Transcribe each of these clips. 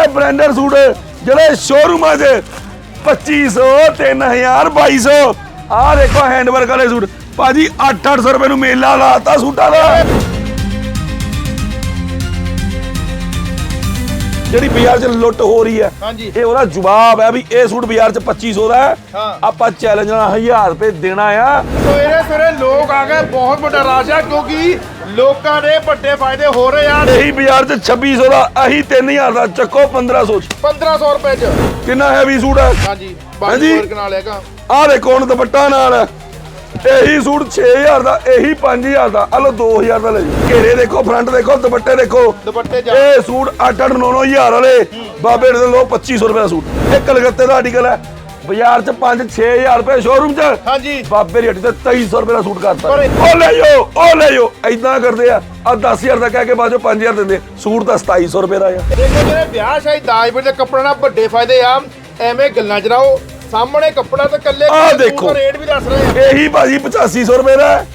ਨੇ branded suit ਜਿਹੜੇ ਸ਼ੋਰੂਮਾਂ 'ਚ 2500 3000 2200 ਆਹ ਦੇਖੋ ਹੈਂਡਵਰਕ ਵਾਲੇ ਸੂਟ। ਭਾਜੀ 8-800 ਰੁਪਏ ਨੂੰ ਮੇਲਾ ਲਾਤਾ ਸੂਟਾਂ ਦਾ। ਜਿਹੜੀ ਬਾਜ਼ਾਰ 'ਚ ਲੁੱਟ ਹੋ ਰਹੀ ਹੈ ਹਾਂਜੀ। ਇਹ ਉਹਦਾ ਜਵਾਬ ਹੈ ਵੀ ਇਹ ਸੂਟ ਬਾਜ਼ਾਰ 'ਚ 2500 ਦਾ ਹੈ। ਹਾਂ। ਆਪਾਂ ਚੈਲੰਜ ਨਾਲ 1000 ਰੁਪਏ ਦੇਣਾ ਆ। ਸਵੇਰੇ ਸਵੇਰੇ ਲੋਕ ਆ ਗਏ ਬਹੁਤ ਵੱਡਾ ਰਸ਼ ਆ ਕਿਉਂਕਿ ਲੋਕਾਂ ਦੇ ਵੱਡੇ ਫਾਇਦੇ ਹੋ ਰਹੇ ਆ। ਇਹੀ ਬਾਜ਼ਾਰ 'ਚ 2600 ਦਾ ਅਹੀ 3000 ਦਾ ਚੱਕੋ 1500 ਚ। 1500 ਰੁਪਏ ਚ। ਕਿੰਨਾ ਹੈਵੀ ਸੂਟ ਹੈ ਹਾਂਜੀ ਹਾਂਜੀ। ਬਾਜੀ ਵਰਕ ਨਾਲ ਹੈਗਾ ਆਹ ਦੇਖੋ ਹੁਣ ਦੁਪੱਟਾ ਨਾਲ। ਹੈ। ਇਹੀ ਸੂਟ 6000 ਦਾ ਇਹੀ 5000 ਦਾ। ਆ ਲੋ 2000 ਦਾ ਲੈ ਜੀ ਘੇਰੇ ਦੇਖੋ ਫਰੰਟ ਦੇਖੋ ਦੁਪੱਟੇ ਦੇਖੋ। ਦੁਪੱਟੇ ਜਾ ਇਹ ਸੂਟ 8 8 9 9000 ਵਾਲੇ। ਬਾਬੇ ਦੇ ਲੋ 2500 ਰੁਪਏ ਦਾ ਸੂਟ। ਇਹ ਕਲਕੱਤੇ ਦਾ ਆਰਟੀਕਲ ਹੈ। ਬਾਜ਼ਾਰ 'ਚ 5 6000 ਰੁਪਏ ਸ਼ੋਰੂਮ 'ਚ। ਹਾਂਜੀ। ਬਾਬੇ ਦੀ ਹੱਟੀ ਤੇ 2300 ਰੁਪਏ ਦਾ ਸੂਟ ਕਰਤਾ। ਪਰ- ਉਹ ਲੈ ਜਾਓ ਉਹ ਲੈ ਜਾਓ। ਐਦਾਂ ਕਰਦੇ ਆ ਆ 10000 ਦਾ ਕਹਿ ਕੇ ਬਾਅਦ ਚੋਂ 5000 ਦਿੰਦੇ ਸੂਟ ਤਾਂ 2700 ਰੁਪਏ ਦਾ ਆ। ਦੇਖੋ ਜਿਹੜੇ ਵਿਆਹ ਸ਼ਾਹੀ ਦਾਜ ਦੇ ਕੱਪੜੇ ਨਾਲ ਵੱਡੇ ਫਾਇਦੇ ਆ ਐਵੇਂ ਗੱਲਾਂ ਚ ਸਾਹਮਣੇ ਕੱਪੜਾ ਤੇ ਕੱਲੇ ਆਹ ਦੇਖੋ। ਰੇਟ ਵੀ ਦੱਸ ਰਹੇ ਆ। ਇਹੀ ਭਾਜੀ 8500 ਰੁਪਏ ਦਾ ਹੈ।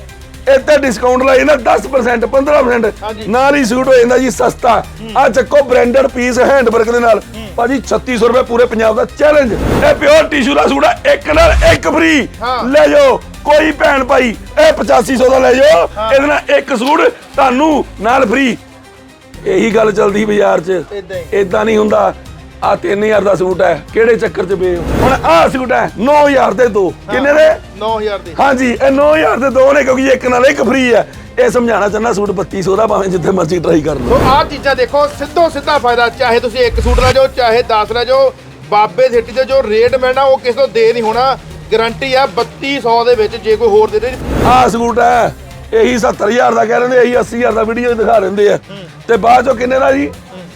ਤੇ ਡਿਸਕਾਊਂਟ ਲਾਈ ਨਾ 10% 15% ਹਾਂਜੀ। ਨਾਲ ਹੀ ਸੂਟ ਹੋ ਜਾਂਦਾ ਜੀ ਸਸਤਾ। ਆ ਚੱਕੋ ਬ੍ਰਾਂਡਡ ਪੀਸ ਹੈਂਡਵਰਕ ਦੇ ਨਾਲ। ਭਾਜੀ 3600 ਰੁਪਏ ਪੂਰੇ ਪੰਜਾਬ ਦਾ ਚੈਲੰਜ ਇਹ ਪਿਓਰ ਟਿਸ਼ੂ ਦਾ ਸੂਟ ਹੈ ਇੱਕ ਨਾਲ ਇੱਕ ਫ੍ਰੀ। ਲੈ ਜਾਓ ਕੋਈ ਭੈਣ ਭਾਈ ਇਹ 8500 ਦਾ ਲੈ ਜਾਓ। ਇਹਦੇ ਨਾਲ ਇੱਕ ਸੂਟ ਤੁਹਾਨੂੰ ਨਾਲ ਫ੍ਰੀ ਇਹੀ ਗੱਲ ਚੱਲਦੀ ਬਾਜ਼ਾਰ 'ਚ। ਇਦਾਂ ਨਹੀਂ ਹੁੰਦਾ। ਆ 3000 ਦਾ ਸੂਟ ਹੈ। ਕਿਹੜੇ ਚੱਕਰ 'ਚ ਪਏ ਹੋ? ਹੁਣ ਆਹ ਸੂਟ ਹੈ 9000 ਦੇ ਦੋ। ਕਿੰਨੇ ਦੇ? 9000 ਦੇ। ਹਾਂਜੀ ਇਹ 9000 ਦੇ ਦੋ ਨੇ ਕਿਉਂਕਿ ਇੱਕ ਨਾਲ ਇੱਕ ਫ੍ਰੀ ਹੈ। ਇਹ ਸਮਝਾਉਣਾ ਚਾਹੁੰਦਾ ਸੂਟ 3200 ਦਾ ਭਾਵੇਂ ਜਿੱਥੇ ਮਰਜ਼ੀ ਟਰਾਈ ਕਰ ਲਓ। ਸੋ ਆਹ ਚੀਜ਼ਾਂ ਦੇਖੋ ਸਿੱਧੋ ਸਿੱਧਾ ਫਾਇਦਾ ਚਾਹੇ ਤੁਸੀਂ ਇੱਕ ਸੂਟ ਲੈ ਜਾਓ ਚਾਹੇ 10 ਲੈ ਜਾਓ ਬਾਬੇ ਦੀ ਹੱਟੀ ਤੇ ਜੋ ਰੇਟ ਮਿਲਣਾ ਉਹ ਕਿਸੇ ਤੋਂ ਦੇ ਨਹੀਂ ਹੋਣਾ। ਗਾਰੰਟੀ ਆ 3200 ਦੇ ਵਿੱਚ ਜੇ ਕੋਈ ਹੋਰ ਦੇ ਦੇ। ਆਹ ਸੂਟ ਹੈ ਇਹੀ 70000 ਦਾ ਕਹਿ ਰਹੇ ਨੇ ਇਹੀ 80000 ਦਾ ਵੀਡੀਓ ਦਿਖਾ ਦਿੰਦੇ ਆ। ਤੇ ਬਾਅਦ ਚੋਂ ਕਿੰਨੇ ਦਾ ਜੀ?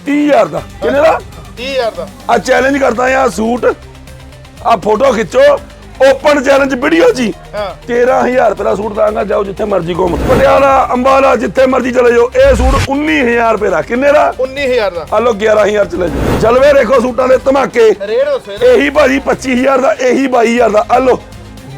30000 ਦਾ। ਕਿੰਨੇ ਦਾ? 30000 ਦਾ? ਆ ਚੈਲੰਜ ਕਰਦਾ ਆ ਸੂਟ। ਆ ਫੋਟੋ ਖਿੱਚੋ। ਓਪਨ ਚੈਲੰਜ ਵੀਡੀਓ ਜੀ। ਹਾਂ। 13000 ਰੁਪਏ ਦਾ ਸੂਟ ਦਾਂਗਾ ਜਾਓ ਜਿੱਥੇ ਮਰਜ਼ੀ ਘੁੰਮ। ਪਟਿਆਲਾ ਅੰਬਾਲਾ ਜਿੱਥੇ ਮਰਜ਼ੀ ਚਲੇ ਜਾਓ ਇਹ ਸੂਟ 19000 ਰੁਪਏ ਦਾ। ਕਿੰਨੇ ਦਾ? 19000 ਦਾ। ਆ ਲੋ 11000 ਚਲੇ ਜਾਓ ਜਲਵੇ ਦੇਖੋ ਸੂਟਾਂ ਦੇ ਧਮਾਕੇ। ਰੇਟ ਦੱਸੋ ਇਹਦਾ। ਇਹੀ ਭਾਜੀ 25000 ਦਾ ਇਹੀ 22000 ਦਾ। ਆ ਲੋ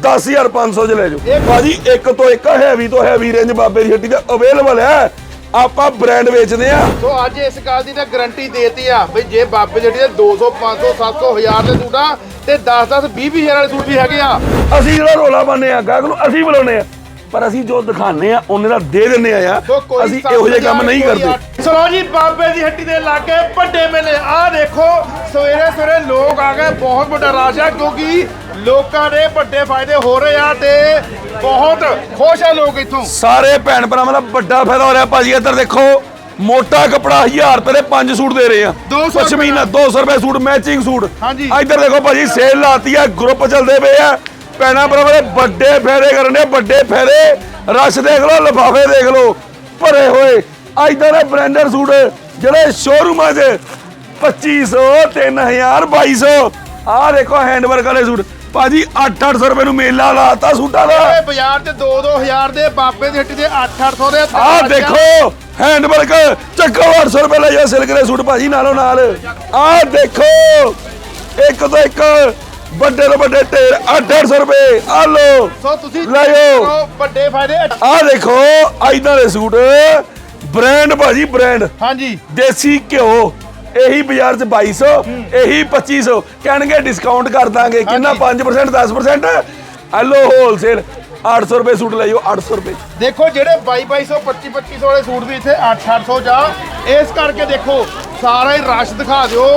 10500 ਚ ਲੈ ਜਾਓ। ਇਹ- ਭਾਜੀ ਇੱਕ ਤੋਂ ਇੱਕ ਹੈਵੀ ਤੋਂ ਹੈਵੀ ਰੇਂਜ ਬਾਬੇ ਦੀ ਹੱਟੀ ਤੇ ਅਵੇਲੇਬਲ ਹੈ। ਆਪਾਂ ਬ੍ਰਾਂਡ ਵੇਚਦੇ ਆ ਸੋ ਅੱਜ ਇਸ ਗੱਲ ਦੀ ਤਾਂ ਗਾਰੰਟੀ ਦੇਤੀ ਆ ਬਈ ਜੇ ਬਾਬੇ ਜਿਹੜੀ ਦੇ 200 500 700 1000 ਦੇ ਸੂਟ ਆ ਤੇ 10 10 20 20 ਹਜ਼ਾਰ ਵਾਲੇ ਸੂਟ ਵੀ ਹੈਗੇ ਆ। ਅਸੀਂ ਜਿਹੜਾ ਰੋਲਾ ਪਾਉਂਦੇ ਆ ਗਾਹਕ ਨੂੰ ਅਸੀਂ ਬੁਲਾਉਂਦੇ ਆ ਪਰ ਅਸੀਂ ਜੋ ਦਿਖਾਉਂਦੇ ਆ ਉਹਨੇ ਦਾ ਦੇ ਦਿੰਦੇ ਆ ਸੋ ਯਾਰ ਕੋਈ ਅਸੀਂ ਇਹੋ ਜਿਹੇ ਕੰਮ ਨਹੀਂ ਕਰਦੇ। ਚਲੋ ਜੀ ਬਾਬੇ ਦੀ ਹੱਟੀ ਦੇ ਲਾਗੇ ਵੱਡੇ ਮੇਲੇ। ਆਹ ਦੇਖੋ ਸਵੇਰੇ ਸਵੇਰੇ ਲੋਕ ਆ ਗਏ ਬਹੁਤ ਵੱਡਾ ਰਸ਼ ਆ ਕਿਉਂਕਿ ਲੋਕਾਂ ਦੇ ਵੱਡੇ ਫਾਇਦੇ ਹੋ ਰਹੇ ਆ ਤੇ ਬਹੁਤ ਖੁਸ਼ ਆ ਲੋਕ ਇੱਥੋਂ। ਸਾਰੇ ਭੈਣ ਭਰਾਵਾਂ ਦਾ ਵੱਡਾ ਫਾਇਦਾ ਹੋ ਰਿਹਾ। ਭਾਜੀ ਇੱਧਰ ਦੇਖੋ ਮੋਟਾ ਕਪੜਾ 1000 ਰੁਪਏ ਦੇ ਪੰਜ ਸੂਟ ਦੇ ਰਹੇ ਆ। 200 ਰੁਪਏ ਪਸ਼ਮੀਨਾ 200 ਰੁਪਏ ਸੂਟ ਮੈਚਿੰਗ ਸੂਟ। ਹਾਂਜੀ। ਇੱਧਰ ਦੇਖੋ ਭਾਜੀ ਸੇਲ ਲਾਤੀ ਆ ਗਰੁੱਪ ਚੱਲਦੇ ਪਏ ਆ। ਭੈਣਾਂ ਭਰਾਵਾਂ ਦੇ ਵੱਡੇ ਫਾਇਦੇ ਕਰਨੇ ਵੱਡੇ ਫਾਇਦੇ। ਰਸ਼ ਦੇਖ ਲਓ ਲਿਫਾਫੇ ਦੇਖ ਲਓ ਭਰੇ ਹੋਏ। ਇੱਧਰ ਦੇ ਬ੍ਰਾਂਡਡ ਸੂਟ ਜਿਹੜੇ ਸ਼ੋਰੂਮਾਂ 'ਚ 2500 3000 2200 ਆਹ ਦੇਖੋ ਹੈਂਡਵਰਕ ਵਾਲੇ ਸੂਟ। ਭਾਜੀ 8-800 ਰੁਪਏ ਨੂੰ ਮੇਲਾ ਲਾਤਾ ਸੂਟਾਂ ਦਾ। ਇਹ ਬਾਜ਼ਾਰ ਤੇ 2-2000 ਦੇ ਬਾਬੇ ਦੀ ਹੱਟੀ ਦੇ 8-800 ਦੇ ਆਹ ਦੇਖੋ ਹੈਂਡਵਰਕ ਚੱਕੋ 800 ਰੁਪਏ ਲਈ ਸਿਲਕ ਦੇ ਸੂਟ ਭਾਜੀ ਨਾਲੋਂ ਨਾਲ। ਆਹ ਦੇਖੋ ਇੱਕ ਤੋਂ ਇੱਕ ਵੱਡੇ ਤੋਂ ਵੱਡੇ ਢੇਰ 800 ਰੁਪਏ। ਆ ਲੋ ਸੋ ਤੁਸੀਂ ਲੈ ਜਾਓ। ਕਰੋ, ਵੱਡੇ ਫਾਇਦੇ ਆਹ ਦੇਖੋ ਐਦਾਂ ਦੇ ਸੂਟ। ਬ੍ਰਾਂਡ ਭਾਜੀ ਬ੍ਰਾਂਡ ਹਾਂਜੀ। ਦੇਸੀ ਘਿਓ। ਇਹੀ ਬਾਜ਼ਾਰ 'ਚ 2200 ਇਹੀ 2500 ਕਹਿਣਗੇ ਡਿਸਕਾਊਂਟ ਕਰ ਦਾਂਗੇ। ਕਿੰਨਾ? 5% 10% ਹਲੋ ਹੋਲਸੇਲ 800 ਰੁਪਏ ਸੂਟ ਲੈ ਜਾਓ 800 ਰੁਪਏ। ਦੇਖੋ ਜਿਹੜੇ 2200 2500 ਵਾਲੇ ਸੂਟ ਵੀ ਇੱਥੇ 8-800 ਜਾ। ਇਸ ਕਰਕੇ ਦੇਖੋ ਸਾਰਾ ਹੀ ਰਸ਼ ਦਿਖਾ ਦਿਓ।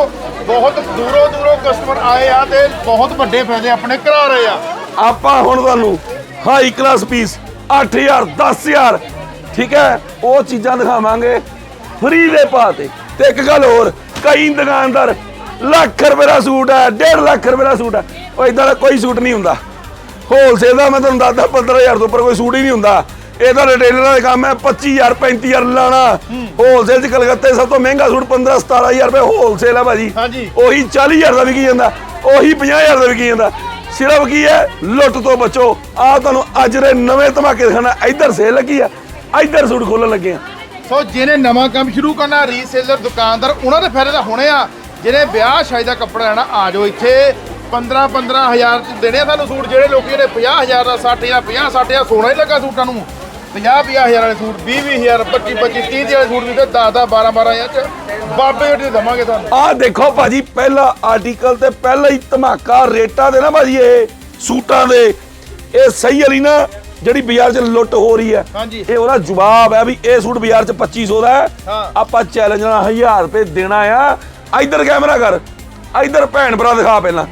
ਬਹੁਤ ਦੂਰੋਂ ਦੂਰੋਂ ਕਸਟਮਰ ਆਏ ਆ ਤੇ ਬਹੁਤ ਵੱਡੇ ਫਾਇਦੇ ਆਪਣੇ ਕਰਾ ਰਹੇ ਆ। ਆਪਾਂ ਹੁਣ ਤੁਹਾਨੂੰ ਹਾਈ ਕਲਾਸ ਪੀਸ 8000 10000 ਠੀਕ ਹੈ? ਉਹ ਚੀਜ਼ਾਂ ਦਿਖਾਵਾਂਗੇ। ਫ੍ਰੀ ਦੇ ਪਾ ਤੇ ਇੱਕ ਗੱਲ ਹੋਰ ਕਈ ਦੁਕਾਨਦਾਰ ਲੱਖ ਰੁਪਏ ਦਾ ਸੂਟ ਹੈ 1.5 ਲੱਖ ਰੁਪਏ ਦਾ ਸੂਟ ਹੈ। ਉਹ ਇਦਾਂ ਦਾ ਕੋਈ ਸੂਟ ਨਹੀਂ ਹੁੰਦਾ। ਹੋਲਸੇਲ ਦਾ ਮੈਂ ਤੁਹਾਨੂੰ ਦੱਸਦਾ 15000 ਤੋਂ ਉੱਪਰ ਕੋਈ ਸੂਟ ਹੀ ਨਹੀਂ ਹੁੰਦਾ। ਇਹਦਾ ਰਿਟੇਲਰਾਂ ਦਾ ਕੰਮ ਹੈ 25000 35000 ਲਾਣਾ ਹੋਲਸੇਲ ਚ ਕਲਕੱਤੇ ਸਭ ਤੋਂ ਮਹਿੰਗਾ ਸੂਟ 15 17000 ਰੁਪਏ ਹੋਲਸੇਲ ਹੈ ਭਾਜੀ। ਉਹੀ 40000 ਦਾ ਵਿਕੀ ਜਾਂਦਾ ਉਹੀ 50000 ਦਾ ਵਿਕੀ ਜਾਂਦਾ। ਸਿਰਫ ਕੀ ਹੈ ਲੁੱਟ ਤੋਂ ਬਚੋ। ਆ ਤੁਹਾਨੂੰ ਅੱਜ ਦੇ ਨਵੇਂ ਧਮਾਕੇ ਦਿਖਾਣਾ ਇੱਧਰ ਸੇਲ ਲੱਗੀ ਆ ਇੱਧਰ ਸੂਟ ਖੋਲਣ ਲੱਗੇ ਆ। ਸੋ ਜਿਹਨੇ ਨਵਾਂ ਕੰਮ ਸ਼ੁਰੂ ਕਰਨਾ ਰੀਸੇਲਰ ਦੁਕਾਨਦਾਰ, ਉਹਨਾਂ ਦੇ ਫਾਇਦੇ ਤਾਂ ਹੋਣੇ ਆ। ਜਿਹਨੇ ਵਿਆਹ ਸ਼ਾਦੀ ਦਾ ਕੱਪੜਾ ਲੈਣਾ, ਆ ਜਾਓ ਇੱਥੇ। 15 15000 ਚ ਦੇਣੇ ਆ ਤੁਹਾਨੂੰ ਸੂਟ, ਜਿਹੜੇ ਲੋਕੀ ਨੇ 50000 ਦਾ 60000 50 60000 ਸੋਨਾ ਹੀ ਲੱਗਾ ਸੂਟਾਂ ਨੂੰ। 50 50000 ਵਾਲੇ ਸੂਟ 20 20000 25 25 30 ਵਾਲੇ ਸੂਟ ਵੀ ਤੇ 10 10 12 12000 ਚ ਬਾਬੇ ਹੱਟੀ ਦਵਾਂਗੇ ਤੁਹਾਨੂੰ। ਆਹ ਦੇਖੋ ਭਾਜੀ, ਪਹਿਲਾ ਆਰਟੀਕਲ ਤੇ ਪਹਿਲਾ ਹੀ ਧਮਾਕਾ ਰੇਟਾਂ ਦੇ ਨਾ ਭਾਜੀ, ਇਹ ਸੂਟਾਂ ਦੇ। ਇਹ ਸਹੀ ਵਾਲੀ ਨਾ ਜਿਹੜੀ ਬਾਜ਼ਾਰ 'ਚ ਲੁੱਟ ਹੋ ਰਹੀ ਹੈ ਹਾਂਜੀ। ਇਹ ਉਹਦਾ ਜਵਾਬ ਹੈ ਵੀ ਇਹ ਸੂਟ ਬਾਜ਼ਾਰ 'ਚ 2500 ਦਾ ਹੈ। ਹਾਂ। ਆਪਾਂ ਚੈਲੰਜ ਨਾਲ 1000 ਰੁਪਏ ਦੇਣਾ ਆ। ਇੱਧਰ ਕੈਮਰਾ ਕਰ। ਇੱਧਰ ਭੈਣ ਭਰਾ ਦਿਖਾ ਪਹਿਲਾਂ।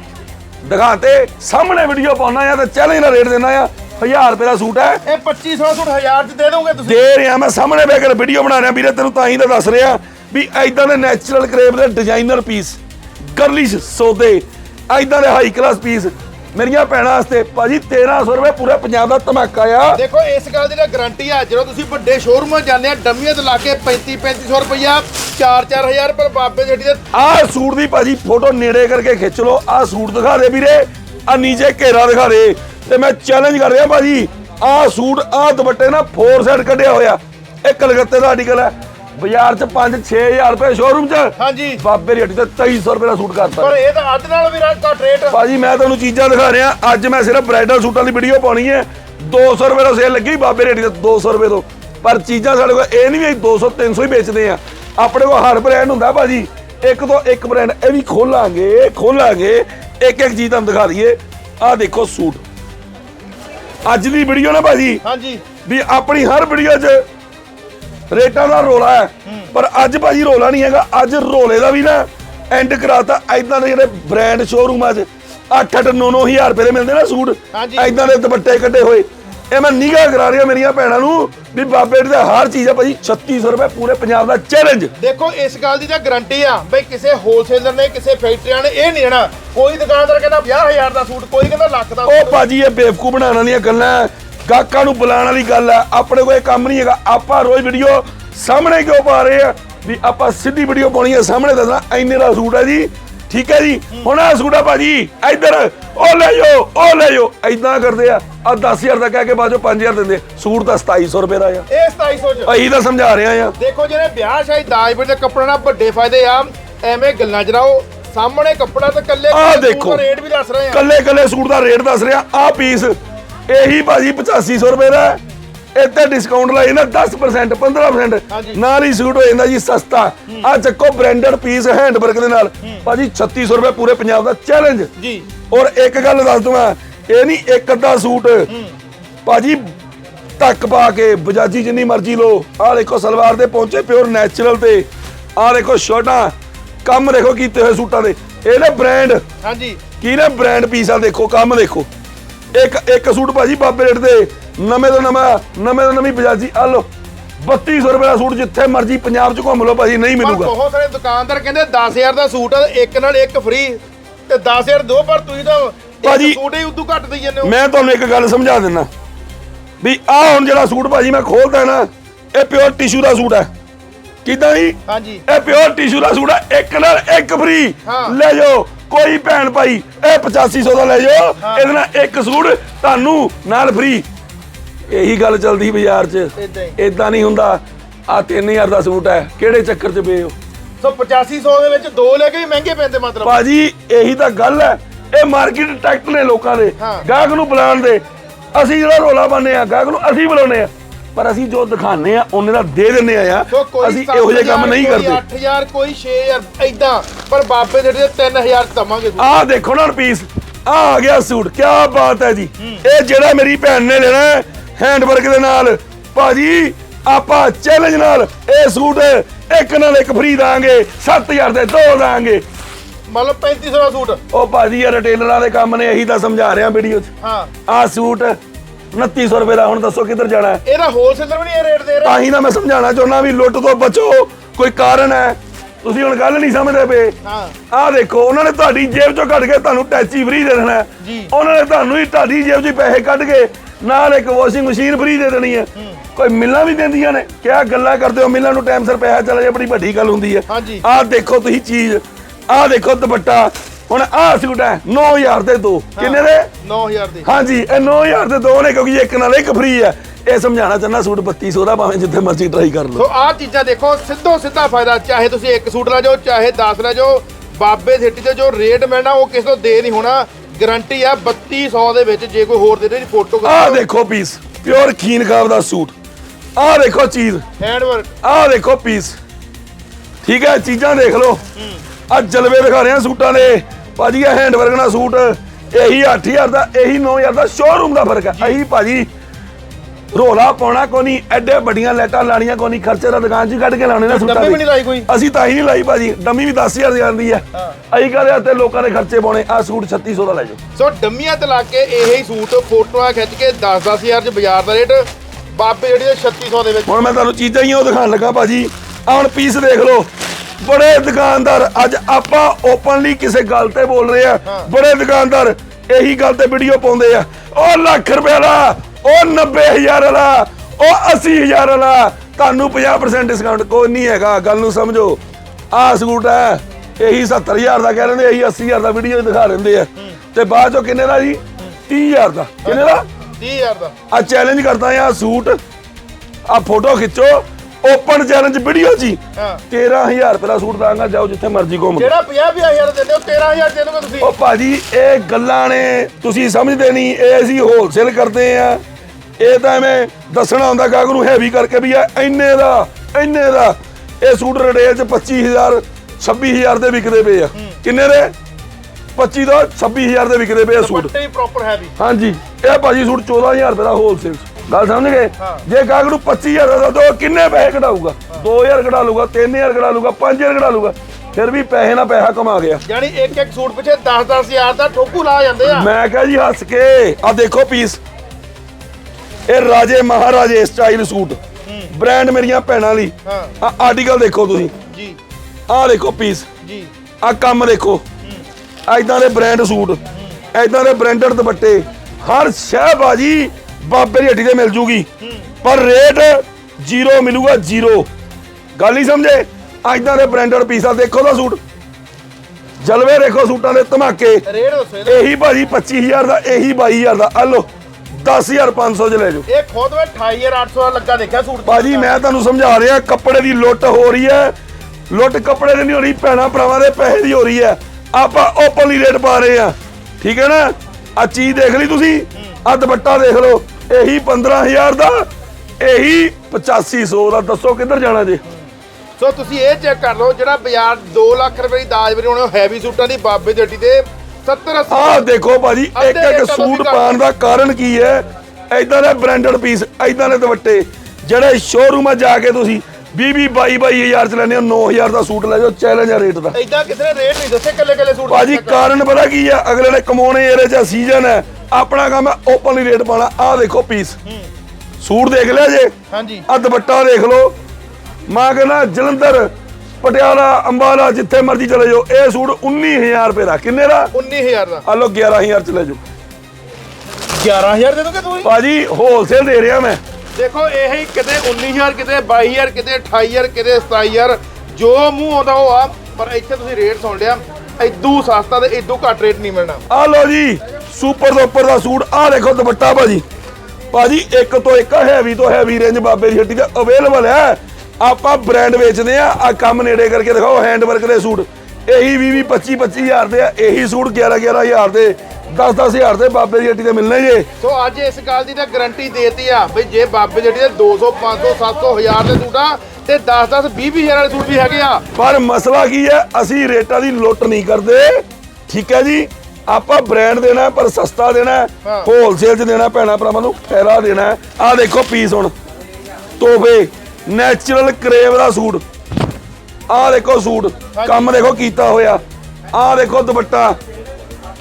ਦਿਖਾ ਤੇ ਸਾਹਮਣੇ ਵੀਡੀਓ ਪਾਉਣਾ ਆ ਤੇ ਚੈਲੰਜ ਨਾਲ ਰੇਟ ਦੇਣਾ ਆ। 1000 ਰੁਪਏ ਦਾ ਸੂਟ ਹੈ। ਇਹ 2500 ਸੂਟ 1000 ਚ ਦੇ ਦੋਗੇ ਤੁਸੀਂ? ਦੇ ਰਿਹਾ ਮੈਂ ਸਾਹਮਣੇ ਬੈ ਕੇ ਵੀਡੀਓ ਬਣਾ ਰਿਹਾ। ਵੀਰੇ ਤੈਨੂੰ ਤਾਂ ਹੀ ਤਾਂ ਦੱਸ ਰਿਹਾ ਵੀ ਐਦਾਂ ਦੇ ਨੈਚੁਰਲ ਕਰੇਪ ਦੇ ਡਿਜ਼ਾਈਨਰ ਪੀਸ ਗਰਲਿਸ਼ ਸੌਦੇ ਐਦਾਂ ਦੇ ਹਾਈ ਕਲਾਸ ਪੀਸ ਮੇਰੀਆਂ ਭੈਣਾਂ ਵਾਸਤੇ। ਭਾਜੀ 1300 ਰੁਪਏ ਪੂਰੇ ਪੰਜਾਬ ਦਾ ਧਮਾਕਾ ਆ। ਦੇਖੋ ਇਸ ਗੱਲ ਦੀ ਨਾ ਗਾਰੰਟੀ ਆ ਜਦੋਂ ਤੁਸੀਂ ਵੱਡੇ ਸ਼ੋਰੂਮਾਂ ਜਾਂਦੇ ਆ ਡੰਮੀਆਂ ਤੇ ਲਾ ਕੇ 35 3500 ਰੁਪਇਆ 4-4000 ਪਰ ਬਾਬੇ ਜਿਹੜੀ ਦੇ ਆਹ ਸੂਟ ਦੀ ਭਾਜੀ ਫੋਟੋ ਨੇੜੇ ਕਰਕੇ ਖਿੱਚ ਲਓ। ਆਹ ਸੂਟ ਦਿਖਾ ਦੇ ਵੀਰੇ। ਆ ਨੀਚੇ ਘੇਰਾ ਦਿਖਾ ਦੇ। ਤੇ ਮੈਂ ਚੈਲੰਜ ਕਰ ਰਿਹਾ ਭਾਜੀ ਆਹ ਸੂਟ ਆਹ ਦੁਪੱਟੇ ਨਾਲ ਫੋਰ ਸਾਈਡ ਕੱਢਿਆ ਹੋਇਆ। ਇਹ ਕਲਕੱਤੇ ਦਾ ਆਰਟੀਕਲ ਹੈ ਬਾਜ਼ਾਰ 'ਚ 5-6000 ਰੁਪਏ ਸ਼ੋਰੂਮ 'ਚ। ਹਾਂਜੀ। ਬਾਬੇ ਰੇਟ ਤੇ 2300 ਰੁਪਏ ਦਾ ਸੂਟ ਕਰਤਾ। ਪਰ ਇਹ ਤਾਂ ਅੱਧ ਨਾਲ ਵੀ ਘੱਟ ਰੇਟ ਭਾਜੀ ਮੈਂ ਤੁਹਾਨੂੰ ਚੀਜ਼ਾਂ ਦਿਖਾ ਰਿਹਾ। ਅੱਜ ਮੈਂ ਸਿਰਫ ਬ੍ਰਾਈਡਲ ਸੂਟਾਂ ਦੀ ਵੀਡੀਓ ਪਾਉਣੀ ਹੈ। 200 ਰੁਪਏ ਦਾ ਸੇਲ ਲੱਗੀ ਬਾਬੇ ਰੇਟ ਤੇ 200 ਰੁਪਏ ਤੋਂ। ਪਰ ਚੀਜ਼ਾਂ ਸਾਡੇ ਕੋਲ ਇਹ ਨਹੀਂ ਵੀ ਅਸੀਂ 200 300 ਹੀ ਵੇਚਦੇ ਆ ਆਪਣੇ ਕੋਲ ਹਰ ਬ੍ਰਾਂਡ ਹੁੰਦਾ ਭਾਜੀ। ਇੱਕ ਤੋਂ ਇੱਕ ਬ੍ਰਾਂਡ ਇਹ ਵੀ ਖੋਲਾਂਗੇ ਖੋਲਾਂਗੇ। ਇੱਕ ਇੱਕ ਚੀਜ਼ ਤੁਹਾਨੂੰ ਦਿਖਾ ਦਈਏ। ਆਹ ਦੇਖੋ ਸੂਟ। ਅੱਜ ਦੀ ਵੀਡੀਓ ਨਾ ਭਾਜੀ। ਹਾਂਜੀ। ਵੀ ਆਪਣੀ ਹਰ ਵੀਡੀਓ 'ਚ ਰੇਟਾਂ ਦਾ ਰੋਲਾ ਹੈ ਪਰ ਅੱਜ ਭਾਜੀ ਰੋਲਾ ਨਹੀਂ ਹੈਗਾ ਅੱਜ ਰੋਲੇ ਦਾ ਵੀ ਨਾ ਐਂਡ ਕਰਾਤਾ ਐਦਾਂ ਦੇ ਜਿਹੜੇ ਬ੍ਰਾਂਡ ਸ਼ੋਰੂਮਾਂ 'ਚ 8-8 9-9000 ਰੁਪਏ ਦੇ ਮਿਲਦੇ ਨਾ ਸੂਟ। ਐਦਾਂ ਦੇ ਦੁਪੱਟੇ ਕੱਢੇ ਹੋਏ ਇਹ ਮੈਂ ਨਿਗਾਹ ਕਰਾ ਰਿਹਾ ਮੇਰੀਆਂ ਭੈਣਾਂ ਨੂੰ ਵੀ ਬਾਬੇ ਦੀ ਹਰ ਚੀਜ਼ ਹੈ ਭਾਜੀ 3600 ਰੁਪਏ ਪੂਰੇ ਪੰਜਾਬ ਦਾ ਚੈਲੰਜ ਦੇਖੋ ਇਸ ਗੱਲ ਦੀ ਤਾਂ ਗਾਰੰਟੀ ਆ ਬਈ ਕਿਸੇ ਹੋਲਸੇਲਰ ਨੇ ਕਿਸੇ ਫੈਕਟਰੀਆਂ ਨੇ ਇਹ ਨਹੀਂ ਦੇਣਾ ਕੋਈ ਦੁਕਾਨਦਾਰ ਕਹਿੰਦਾ 50000 ਦਾ ਸੂਟ ਕੋਈ ਕਹਿੰਦਾ ਲੱਖ ਦਾ ਉਹ। ਭਾਜੀ ਇਹ ਬੇਵਕੂ ਬਣਾਉਣ ਵਾਲੀਆਂ ਗੱਲਾਂ। ਗਾਹਕਾਂ ਨੂੰ ਬੁਲਾਉਣ ਵਾਲੀ ਗੱਲ ਹੈ ਆਪਣੇ ਕੋਲ ਇਹ ਕੰਮ ਨਹੀਂ ਹੈਗਾ। ਆਪਾਂ ਰੋਜ਼ ਵੀਡੀਓ ਸਾਹਮਣੇ ਕਿਉਂ ਪਾ ਰਹੇ ਆ? ਵੀ ਆਪਾਂ ਸਿੱਧੀ ਵੀਡੀਓ ਪਾਉਣੀ ਹੈ ਸਾਹਮਣੇ ਦੱਸਣਾ ਇੰਨੇ ਦਾ ਸੂਟ ਹੈ ਜੀ। ਠੀਕ ਹੈ ਜੀ? ਹੁਣ ਆ ਸੂਟ ਆ ਭਾਜੀ। ਇੱਧਰ ਉਹ ਲੈ ਜਾਓ ਉਹ ਲੈ ਜਾਓ। ਐਦਾਂ ਕਰਦੇ ਆ। ਆ 10000 ਦਾ ਕਹਿ ਕੇ ਬਾਜੋ 5000 ਦਿੰਦੇ ਸੂਟ ਤਾਂ 2700 ਰੁਪਏ ਦਾ ਆ। ਇਹ 2700 ਚ। ਅਸੀਂ ਤਾਂ ਸਮਝਾ ਰਹੇ ਆ। ਦੇਖੋ ਜਿਹੜੇ ਵਿਆਹ ਸ਼ਾਹੀ ਦਾਜ ਦੇ ਕੱਪੜੇ ਨਾਲ ਵੱਡੇ ਫਾਇਦੇ ਆ ਐਵੇਂ ਗੱਲਾਂ ਰਹੋ। ਸਾਹਮਣੇ ਕੱਪੜਾ ਤੇ ਕੱਲੇ ਦੇਖੋ। ਦਾ ਰੇਟ ਵੀ ਦੱਸ ਰਹੇ ਆ। ਕੱਲੇ ਕੱਲੇ ਸੂਟ ਦਾ ਰੇਟ ਦੱਸ ਰਿਹਾ। ਆ ਪੀਸ ਇਹੀ ਭਾਜੀ 8500 ਰੁਪਏ ਦਾ ਹੈ। ਇੱਥੇ ਡਿਸਕਾਊਂਟ ਲਾਈ ਨਾ 10% 15% ਹਾਂਜੀ। ਨਾਲ ਹੀ ਸੂਟ ਹੋ ਜਾਂਦਾ ਜੀ ਸਸਤਾ। ਆ ਚੱਕੋ ਬ੍ਰਾਂਡਡ ਪੀਸ ਹੈਂਡਵਰਕ ਦੇ ਨਾਲ। ਭਾਜੀ 3600 ਰੁਪਏ ਪੂਰੇ ਪੰਜਾਬ ਦਾ ਚੈਲੰਜ ਜੀ। ਔਰ ਇੱਕ ਗੱਲ ਦੱਸ ਦਵਾਂ ਇਹ ਨਹੀਂ ਇੱਕ ਅੱਧਾ ਸੂਟ ਭਾਜੀ ਧੱਕ ਪਾ ਕੇ ਬਜਾਜੀ ਜਿੰਨੀ ਮਰਜ਼ੀ ਲੋ ਆਹ ਦੇਖੋ ਸਲਵਾਰ ਦੇ ਪਹੁੰਚੇ ਪਿਓਰ ਨੈਚੁਰਲ ਤੇ। ਆਹ ਦੇਖੋ ਸ਼ਰਟਾਂ ਕੰਮ ਦੇਖੋ ਕੀਤੇ ਹੋਏ ਸੂਟਾਂ ਦੇ। ਇਹਦੇ ਬ੍ਰਾਂਡ ਹਾਂਜੀ। ਕੀ ਨੇ ਬ੍ਰਾਂਡ ਪੀਸ ਆ ਦੇਖੋ ਕੰਮ ਦੇਖੋ। ਇੱਕ ਇੱਕ ਸੂਟ ਭਾਜੀ ਬਾਬੇ ਰੇਟ ਦੇ ਨਵੇਂ ਤੋਂ ਨਵਾਂ ਨਵੇਂ ਤੋਂ ਨਵੀਂ ਬਜਾਜੀ ਆ ਲਓ 3200 ਰੁਪਏ ਦਾ ਸੂਟ ਜਿੱਥੇ ਮਰਜ਼ੀ ਪੰਜਾਬ 'ਚ ਘੁੰਮ ਲਓ ਭਾਜੀ ਨਹੀਂ ਮਿਲੂਗਾ। ਬਹੁਤ ਸਾਰੇ ਦੁਕਾਨਦਾਰ ਕਹਿੰਦੇ 10000 ਦਾ ਸੂਟ ਆ ਇੱਕ ਨਾਲ ਇੱਕ ਫ੍ਰੀ ਤੇ 10000 ਦੋ ਪਰ ਤੁਸੀਂ ਤਾਂ ਇੱਕ ਭਾਜੀ, ਸੂਟ ਹੀ ਉਦੋਂ ਘੱਟ ਦੇਈ ਜਾਂਦੇ ਹੋ। ਮੈਂ ਤੁਹਾਨੂੰ ਇੱਕ ਗੱਲ ਸਮਝਾ ਦਿੰਦਾ ਵੀ ਆਹ ਹੁਣ ਜਿਹੜਾ ਸੂਟ ਭਾਜੀ ਮੈਂ ਖੋਲਦਾ ਨਾ ਇਹ ਪਿਓਰ ਟਿਸ਼ੂ ਦਾ ਸੂਟ ਹੈ। ਕਿਦਾਂ ਜੀ? ਹਾਂਜੀ। ਇਹ ਪਿਓਰ ਟਿਸ਼ੂ ਦਾ ਸੂਟ ਹੈ ਇੱਕ ਨਾਲ ਇੱਕ ਫ੍ਰੀ ਹਾਂ। ਲੈ ਜਾਓ ਕੋਈ ਭੈਣ ਭਾਈ ਇਹ 8500 ਦਾ ਲੈ ਜਾਓ। ਇਹਦੇ ਨਾਲ ਇੱਕ ਸੂਟ ਤੁਹਾਨੂੰ ਨਾਲ ਫ੍ਰੀ ਇਹੀ ਗੱਲ ਚੱਲਦੀ ਬਾਜ਼ਾਰ 'ਚ। ਇਦਾਂ ਨਹੀਂ ਹੁੰਦਾ। ਆ 3000 ਦਾ ਸੂਟ ਹੈ। ਕਿਹੜੇ ਚੱਕਰ 'ਚ ਪਏ ਹੋ? ਸੋ 8500 ਦੇ ਵਿੱਚ ਦੋ ਲੈ ਕੇ ਵੀ ਮਹਿੰਗੇ ਪੈਂਦੇ ਮਤਲਬ। ਭਾਜੀ ਇਹੀ ਤਾਂ ਗੱਲ ਹੈ। ਇਹ ਮਾਰਕੀਟ ਟੈਕਟ ਨੇ ਲੋਕਾਂ ਦੇ। ਗਾਹਕ ਨੂੰ ਬੁਲਾਉਣ ਦੇ। ਅਸੀਂ ਜਿਹੜਾ ਰੋਲਾ ਪਾਉਂਦੇ ਆ ਗਾਹਕ ਨੂੰ ਅਸੀਂ ਬੁਲਾਉਂਦੇ ਆ ਪਰ ਅਸੀਂ ਜੋ ਦਿਖਾਉਂਦੇ ਆ ਉਹਨੇ ਦਾ ਦੇ ਦਿੰਦੇ ਆ ਆ ਅਸੀਂ ਇਹੋ ਜਿਹੇ ਕੰਮ 7000, ਨਹੀਂ ਕਰਦੇ। 8000 ਕੋਈ 6000 ਐਦਾਂ ਪਰ ਬਾਬੇ ਦੇ ਜਿਹੜੇ 3000 ਦਵਾਂਗੇ। ਆਹ ਦੇਖੋ ਨਾ ਪੀਸ ਆ ਆ ਗਿਆ ਸੂਟ ਕੀ ਬਾਤ ਹੈ ਜੀ। ਇਹ ਜਿਹੜਾ ਮੇਰੀ ਭੈਣ ਨੇ ਲੈਣਾ ਹੈਂਡਵਰਕ ਦੇ ਨਾਲ। ਭਾਜੀ ਆਪਾਂ ਚੈਲੰਜ ਨਾਲ ਇਹ ਸੂਟ ਇੱਕ ਨਾਲ ਇੱਕ ਫ੍ਰੀ ਦਾਂਗੇ 7000 ਦੇ ਦੋ ਦਾਂਗੇ। ਮਤਲਬ 3500 ਦਾ ਸੂਟ। ਉਹ ਭਾਜੀ ਇਹ ਰਿਟੇਲਰਾਂ ਦੇ ਕੰਮ ਨੇ ਇਹੀ ਤਾਂ ਸਮਝਾ ਰਿਹਾ ਵੀਡੀਓ 'ਚ। ਹਾਂ। ਆਹ ਸੂਟ 2900 ਰੁਪਏ ਦਾ ਹੁਣ ਦੱਸੋ ਕਿੱਧਰ ਜਾਣਾ ਹੈ? ਇਹਦਾ ਹੋਲਸੇਲਰ ਵੀ ਨਹੀਂ ਇਹ ਰੇਟ ਦੇ ਰਿਹਾ। ਤਾਂ ਹੀ ਨਾ ਮੈਂ ਸਮਝਾਉਣਾ ਚਾਹੁੰਦਾ ਵੀ ਲੁੱਟ ਤੋਂ ਬਚੋ ਕੋਈ ਕਾਰਨ ਹੈ? ਤੁਸੀਂ ਹੁਣ ਗੱਲ ਨਹੀਂ ਸਮਝਦੇ ਪਏ। ਹਾਂ। ਆਹ ਦੇਖੋ ਉਹਨਾਂ ਨੇ ਤੁਹਾਡੀ ਜੇਬ ਚੋਂ ਕੱਢ ਕੇ ਤੁਹਾਨੂੰ ਟੈਚੀ ਫ੍ਰੀ ਦੇ ਦੇਣਾ ਹੈ। ਜੀ। ਉਹਨਾਂ ਨੇ ਤੁਹਾਨੂੰ ਹੀ ਤੁਹਾਡੀ ਜੇਬ 'ਚ ਪੈਸੇ ਕੱਢ ਕੇ ਨਾਲ ਇੱਕ ਵਾਸ਼ਿੰਗ ਮਸ਼ੀਨ ਫ੍ਰੀ ਦੇ ਦੇਣੀ ਹੈ। ਕੋਈ ਮਿਲਾਂ ਵੀ ਦਿੰਦੀਆਂ ਨੇ? ਕਿਆ ਗੱਲਾਂ ਕਰਦੇ ਹੋ? ਮਿਲਾਂ ਨੂੰ ਟਾਈਮ ਸਿਰ ਪੈਸਾ ਚਲਾ ਜਾਏ ਬੜੀ ਵੱਡੀ ਗੱਲ ਹੁੰਦੀ ਹੈ। ਹਾਂਜੀ। ਆਹ ਦੇਖੋ ਤੁਸੀਂ ਚੀਜ਼ ਆਹ ਦੇਖੋ ਦੁਪੱਟਾ। ਹੁਣ ਆਹ ਸੂਟ ਹੈ 9000 ਦੇ ਦੋ। ਕਿੰਨੇ ਦੇ? 9000 ਦੇ। ਹਾਂਜੀ ਇਹ 9000 ਦੇ ਦੋ ਨੇ ਕਿਉਂਕਿ ਇੱਕ ਨਾਲ ਇੱਕ ਫ੍ਰੀ ਹੈ। ਇਹ ਸਮਝਾਉਣਾ ਚਾਹੁੰਦਾ ਸੂਟ 3200 ਦਾ ਭਾਵੇਂ ਜਿੱਥੇ ਮਰਜ਼ੀ ਟਰਾਈ ਕਰ ਲਓ। ਸੋ ਆਹ ਚੀਜ਼ਾਂ ਦੇਖੋ ਸਿੱਧੋ ਸਿੱਧਾ ਫਾਇਦਾ ਚਾਹੇ ਤੁਸੀਂ ਇੱਕ ਸੂਟ ਲੈ ਜਾਓ ਚਾਹੇ 10 ਲੈ ਜਾਓ ਬਾਬੇ ਸਿੱਟੀ ਤੇ ਜੋ ਰੇਟ ਮਿਲਣਾ ਉਹ ਕਿਸੇ ਤੋਂ ਦੇ ਨਹੀਂ ਹੋਣਾ। ਗਾਰੰਟੀ ਆ 3200 ਦੇ ਵਿੱਚ ਜੇ ਕੋਈ ਹੋਰ ਦੇ ਦੇ ਫੋਟੋ ਆਹ ਦੇਖੋ ਪੀਸ ਪਿਓਰ ਖੀਨ ਖਾਬ ਦਾ ਸੂਟ। ਆਹ ਦੇਖੋ ਚੀਜ਼। ਹੈਂਡ ਵਰਕ ਆਹ ਦੇਖੋ ਪੀਸ ਠੀਕ ਹੈ ਚੀਜ਼ਾਂ ਦੇਖ ਲਓ। ਆ ਜਲਵੇ ਦਿਖਾ ਰਹੇ ਆ ਸੂਟਾਂ ਦੇ। ਭਾਜੀ ਇਹ ਹੈਂਡ ਵਰਕ ਨਾਲ ਸੂਟ ਇਹੀ 8000 ਦਾ ਇਹੀ 9000 ਦਾ ਸ਼ੋਰੂਮ ਦਾ ਫ਼ਰਕ ਹੈ। ਇਹੀ ਭਾਜੀ ਰੋਲਾ ਪਾਉਣਾ ਕੋ ਨਹੀਂ ਐਡੇ ਵੱਡੀਆਂ ਲੈਟਾਂ ਲਾਣੀਆਂ ਕੋ ਨਹੀਂ ਖਰਚੇ ਦਾ ਦੁਕਾਨ 'ਚ ਹੀ ਕੱਢ ਕੇ ਲਾਉਣੇ ਨੇ ਸੂਟਾਂ ਡੱਬੇ ਵੀ ਦੇ। ਨਹੀਂ ਲਾਈ ਕੋਈ? ਅਸੀਂ ਤਾਂ ਹੀ ਨਹੀਂ ਲਾਈ ਭਾਜੀ ਡੰਮੀ ਵੀ 10000 ਦੀ ਆਉਂਦੀ ਹੈ। ਅਸੀਂ ਕਹਦੇ ਤੇ ਲੋਕਾਂ ਦੇ ਖਰਚੇ ਪਾਉਣੇ ਆ ਸੂਟ 3600 ਦਾ ਲੈ ਜਾਓ। ਸੋ ਡੰਮੀਆਂ ਤੇ ਲਾ ਕੇ ਇਹ ਹੀ ਸੂਟ ਫੋਟੋਆਂ ਖਿੱਚ ਕੇ 10-10000 ਚ ਬਾਜ਼ਾਰ ਦਾ ਰੇਟ ਬਾਬੇ ਜਿਹੜੀ ਦੇ 3600 ਦੇ ਵਿੱਚ। ਹੁਣ ਮੈਂ ਤੁਹਾਨੂੰ ਚੀਜ਼ਾਂ ਹੀ ਉਹ ਦਿਖਾਉਣ ਲੱਗਾ ਭਾਜੀ। ਆਹ ਹੁਣ ਪੀਸ ਦੇਖ ਲਓ। ਬੜੇ ਦੁਕਾਨਦਾਰ ਅੱਜ ਆਪਾਂ ਓਪਨਲੀ ਕਿਸੇ ਗੱਲ ਤੇ ਬੋਲ ਰਹੇ ਆ ਬੜੇ ਦੁਕਾਨਦਾਰ ਇਹੀ ਗੱਲ ਤੇ ਵੀਡੀਓ ਪਾਉਂਦੇ ਆ। ਉਹ ਲੱਖ ਰੁਪਏ ਵਾਲਾ ਉਹ 90000 ਵਾਲਾ ਉਹ 80000 ਵਾਲਾ ਤੁਹਾਨੂੰ 50% ਡਿਸਕਾਊਂਟ ਕੋਈ ਨਹੀਂ ਹੈਗਾ। ਗੱਲ ਨੂੰ ਸਮਝੋ। ਆਹ ਸੂਟ ਹੈ ਇਹੀ 70000 ਦਾ ਕਹਿ ਰਹੇ ਨੇ ਇਹੀ 80000 ਦਾ ਵੀਡੀਓ ਦਿਖਾ ਦਿੰਦੇ ਆ। ਤੇ ਬਾਅਦ ਚੋਂ ਕਿੰਨੇ ਦਾ ਜੀ? 30000 ਦਾ। ਕਿੰਨੇ ਦਾ? 30000 ਦਾ। ਆ ਚੈਲੰਜ ਕਰਦਾ ਆ ਸੂਟ। ਆ ਫੋਟੋ ਖਿੱਚੋ। ਓਪਨ ਚੈਲੰਜ ਵੀਡੀਓ ਜੀ। ਹਾਂ। 13000 ਰੁਪਏ ਦਾ ਸੂਟ ਦਾਂਗਾ ਜਾਓ ਜਿੱਥੇ ਮਰਜ਼ੀ ਘੁੰਮ ਲਓ। ਜਿਹੜਾ 50-50000 ਦਿੰਦੇ ਹੋ 13000 ਦੇ ਦੋਗੇ ਤੁਸੀਂ। ਉਹ ਭਾਜੀ ਇਹ ਗੱਲਾਂ ਨੇ ਤੁਸੀਂ ਸਮਝਦੇ ਨਹੀਂ ਇਹ ਅਸੀਂ ਹੋਲਸੇਲ ਕਰਦੇ ਆ। ਇਹ ਤਾਂ ਐਵੇਂ ਦੱਸਣਾ ਹੁੰਦਾ ਗਾਹਕ ਨੂੰ ਹੈਵੀ ਕਰਕੇ ਵੀ ਆ ਇੰਨੇ ਦਾ ਇੰਨੇ ਦਾ। ਇਹ ਸੂਟ ਰਿਟੇਲ ਚ 25000 26000 ਦੇ ਵਿਕਦੇ ਪਏ ਆ। ਕਿੰਨੇ ਦੇ? 25 ਤੋਂ 26000 ਦੇ ਵਿਕਦੇ ਪਏ ਆ ਸੂਟ। ਦੁਪੱਟੇ ਹੀ ਪ੍ਰੋਪਰ ਹੈਵੀ ਹਾਂਜੀ। ਇਹ ਭਾਜੀ ਸੂਟ 14000 ਰੁਪਏ ਦਾ ਹੋਲਸੇਲ ਗੱਲ ਸਮਝ ਗਏ। ਜੇ ਗਾਹਕ ਨੂੰ 25000 ਦਾ ਦੋ ਕਿੰਨੇ ਪੈਸੇ ਕਢਾਊਗਾ? 2000 ਕਢਾ ਲੂਗਾ 3000 ਕਢਾ ਲੂਗਾ 5000 ਕਢਾ ਲੂਗਾ ਫਿਰ ਵੀ ਪੈਸੇ ਨਾਲ ਪੈਸਾ ਕਮਾ ਗਿਆ। ਯਾਨੀ ਇੱਕ ਇੱਕ ਸੂਟ ਪਿੱਛੇ 10-10000 ਦਾ ਠੋਕੂ ਲਾ ਜਾਂਦੇ ਆ। ਮੈਂ ਕਿਹਾ ਜੀ ਹੱਸ ਕੇ। ਆ ਦੇਖੋ ਪੀਸ ਇਹ ਰਾਜੇ ਮਹਾਰਾਜੇ ਸਟਾਈਲ ਸੂਟ। ਬ੍ਰਾਂਡ ਮੇਰੀਆਂ ਭੈਣਾਂ ਲਈ। ਹਾਂ। ਆ ਆਰਟੀਕਲ ਦੇਖੋ ਤੁਸੀਂ। ਜੀ। ਆਹ ਦੇਖੋ ਪੀਸ ਜੀ। ਆ ਕੰਮ ਦੇਖੋ। ਐਦਾਂ ਦੇ ਬ੍ਰਾਂਡ ਸੂਟ। ਐਦਾਂ ਦੇ ਬ੍ਰਾਂਡਡ ਦੁਪੱਟੇ। ਹਰ ਸ਼ੈ ਬਾਜੀ ਬਾਬੇ ਦੀ ਹੱਟੀ ਤੇ ਮਿਲ ਜੂਗੀ। ਪਰ ਰੇਟ ਜ਼ੀਰੋ ਮਿਲੂਗਾ ਜ਼ੀਰੋ। ਗੱਲ ਨਹੀਂ ਸਮਝੇ? ਐਦਾਂ ਦੇ ਬ੍ਰਾਂਡਡ ਪੀਸਾ ਦੇਖੋ ਦਾ ਸੂਟ। ਜਲਵੇ ਦੇਖੋ ਸੂਟਾਂ ਦੇ ਧਮਾਕੇ। ਰੇਟ ਦੱਸੋ ਇਹਦਾ। ਇਹੀ ਭਾਜੀ 25000 ਦਾ ਇਹੀ 22000 ਦਾ। ਆ ਲਓ 10500 ਚ ਲੈ ਜਾਓ। ਇਹ ਖੁਦ ਵਿੱਚ 28800 ਦਾ ਲੱਗਾ ਦੇਖਿਆ ਸੂਟ ਭਾਜੀ ਮੈਂ ਤੁਹਾਨੂੰ ਸਮਝਾ ਰਿਹਾ ਕੱਪੜੇ ਦੀ ਲੁੱਟ ਹੋ ਰਹੀ ਹੈ। ਲੁੱਟ ਕੱਪੜੇ ਦੀ ਨਹੀਂ ਹੋ ਰਹੀ ਭੈਣਾ ਭਰਾਵਾਂ ਦੇ ਪੈਸੇ ਦੀ ਹੋ ਰਹੀ ਹੈ। ਆਪਾਂ ਓਪਨਲੀ ਰੇਟ ਪਾ ਰਹੇ ਆ ਠੀਕ ਹੈ ਨਾ? ਆ ਚੀਜ਼ ਦੇਖ ਲਈ ਤੁਸੀਂ? ਆ ਦੁਪੱਟਾ ਦੇਖ ਲਓ। ਇਹੀ 15000 ਦਾ ਇਹੀ 8500 ਦਾ। ਦੱਸੋ ਕਿੱਧਰ ਜਾਣਾ ਜੇ? ਸੋ ਤੁਸੀਂ ਇਹ ਚੈੱਕ ਕਰ ਲਓ ਜਿਹੜਾ ਬਾਜ਼ਾਰ 2 ਲੱਖ ਰੁਪਏ ਦੀ ਦਾਜ ਵਰੀ ਹੋਣੇ ਹੈਵੀ ਸੂਟਾਂ ਦੀ ਬਾਬੇ ਦੀ ਹੱਟੀ ਤੇ 70 80 ਆਹ ਦੇਖੋ ਭਾਜੀ ਇੱਕ ਇੱਕ ਸੂਟ। ਪਾਉਣ ਦਾ ਕਾਰਨ ਕੀ ਹੈ? ਐਦਾਂ ਦੇ ਬ੍ਰਾਂਡਡ ਪੀਸ ਐਦਾਂ ਦੇ ਦੁਪੱਟੇ ਜਿਹੜੇ ਸ਼ੋਰੂਮਾਂ ਜਾ ਕੇ ਤੁਸੀਂ 20 20 22 22000 ਚ ਲੈਣੇ ਹੋ 9000 ਦਾ ਸੂਟ ਲੈ ਜਾਓ ਚੈਲੰਜ ਆ ਰੇਟ ਦਾ। ਐਦਾਂ ਕਿਸੇ ਨੇ ਰੇਟ ਨਹੀਂ ਦੱਸੇ ਕੱਲੇ ਕੱਲੇ ਸੂਟ ਭਾਜੀ ਕਾਰਨ ਪਤਾ ਕੀ ਆ? ਅਗਲੇ ਨੇ ਕਮਾਉਣੇ ਇਹਦੇ ਚ ਸੀਜ਼ਨ ਹੈ ਆਪਣਾ ਕੰਮ ਹੈ ਓਪਨਲੀ ਰੇਟ ਪਾਣਾ ਆਹ ਦੇਖੋ ਪੀਸ ਸੂਟ ਦੇਖ ਲਿਆ ਜੇ? ਹਾਂਜੀ। ਆ ਦੁਪੱਟਾ ਦੇਖ ਲਓ। ਮੈਂ ਕਹਿੰਦਾ ਜਲੰਧਰ ਪਟਿਆਲਾ ਅੰਬਾਲਾ ਜਿੱਥੇ ਮਰਜ਼ੀ ਚਲੇ ਜਾਓ ਇਹ ਸੂਟ 19000 ਰੁਪਏ ਦਾ। ਕਿੰਨੇ ਦਾ? 19000 ਦਾ। ਆ ਲਓ 11000 ਚ ਲੈ ਜਾਓ। 11000 ਦੇ ਦੋਗੇ ਤੁਸੀਂ? ਭਾਜੀ ਹੋਲਸੇਲ ਦੇ ਰਿਹਾ ਮੈਂ। ਦੇਖੋ ਇਹ ਹੀ ਕਿਤੇ 19000 ਕਿਤੇ 22000 ਕਿਤੇ 28000 ਕਿਤੇ 27000 ਜੋ ਮੂੰਹ ਆਉਂਦਾ ਉਹ ਆ ਪਰ ਇੱਥੇ ਤੁਸੀਂ ਰੇਟ ਸੁਣ ਲਿਆ। ਇਦੂ ਸਸਤਾ ਤੇ ਇਦੂ ਘੱਟ ਰੇਟ ਨਹੀਂ ਮਿਲਣਾ। ਆ ਲਓ ਜੀ। ਸੁਪਰ ਤੋਂ ਉੱਪਰ ਦਾ ਸੂਟ ਆ ਦੇਖੋ ਦੁਪੱਟਾ ਭਾਜੀ। ਭਾਜੀ ਇੱਕ ਤੋਂ ਇੱਕ ਹੈਵੀ ਤੋਂ ਹੈਵੀ ਰੇਂਜ ਬਾਬੇ ਦੀ ਹੱਟੀ ਤੇ ਅਵੇਲੇਬਲ ਹੈ। ਆਪਾਂ ਬ੍ਰਾਂਡ ਵੇਚਦੇ ਆ ਆ ਕੰਮ ਨੇੜੇ ਕਰਕੇ ਦਿਖਾਓ ਹੈਂਡ ਵਰਕ ਦੇ ਸੂਟ। ਇਹੀ 20 20 25 25000 ਦੇ ਆ ਇਹੀ ਸੂਟ 11 11000 ਦੇ 10 10000 ਦੇ ਬਾਬੇ ਦੀ ਹੱਟੀ ਤੇ ਮਿਲਣੇ ਜੇ। ਸੋ ਅੱਜ ਇਸ ਗੱਲ ਦੀ ਤਾਂ ਗਾਰੰਟੀ ਦੇਤੀ ਆ ਬਈ ਜੇ ਬਾਬੇ ਜਿਹੜੀ ਦੇ 200 500 700 1000 ਦੇ ਸੂਟ ਆ ਤੇ 10 10 20 20 ਹਜ਼ਾਰ ਵਾਲੇ ਸੂਟ ਵੀ ਹੈਗੇ ਆ। ਪਰ ਮਸਲਾ ਕੀ ਹੈ ਅਸੀਂ ਰੇਟਾਂ ਦੀ ਲੁੱਟ ਨਹੀਂ ਕਰਦੇ। ਠੀਕ ਹੈ ਜੀ? ਆਪਾਂ ਬ੍ਰਾਂਡ ਦੇਣਾ ਪਰ ਸਸਤਾ ਦੇਣਾ। ਹੋਲਸੇਲ 'ਚ ਦੇਣਾ ਭੈਣਾ ਭਰਾਵਾਂ ਨੂੰ ਫਾਇਦਾ ਦੇਣਾ ਆ ਦੇਖੋ ਪੀਸ ਹੁਣ। ਤੋਹਫੇ ਨੈਚੁਰਲ ਕਰੇਵ ਦਾ ਸੂਟ। ਆ ਦੇਖੋ ਸੂਟ ਕੰਮ ਦੇਖੋ ਕੀਤਾ ਹੋਇਆ। ਆ ਦੇਖੋ ਦੁਪੱਟਾ।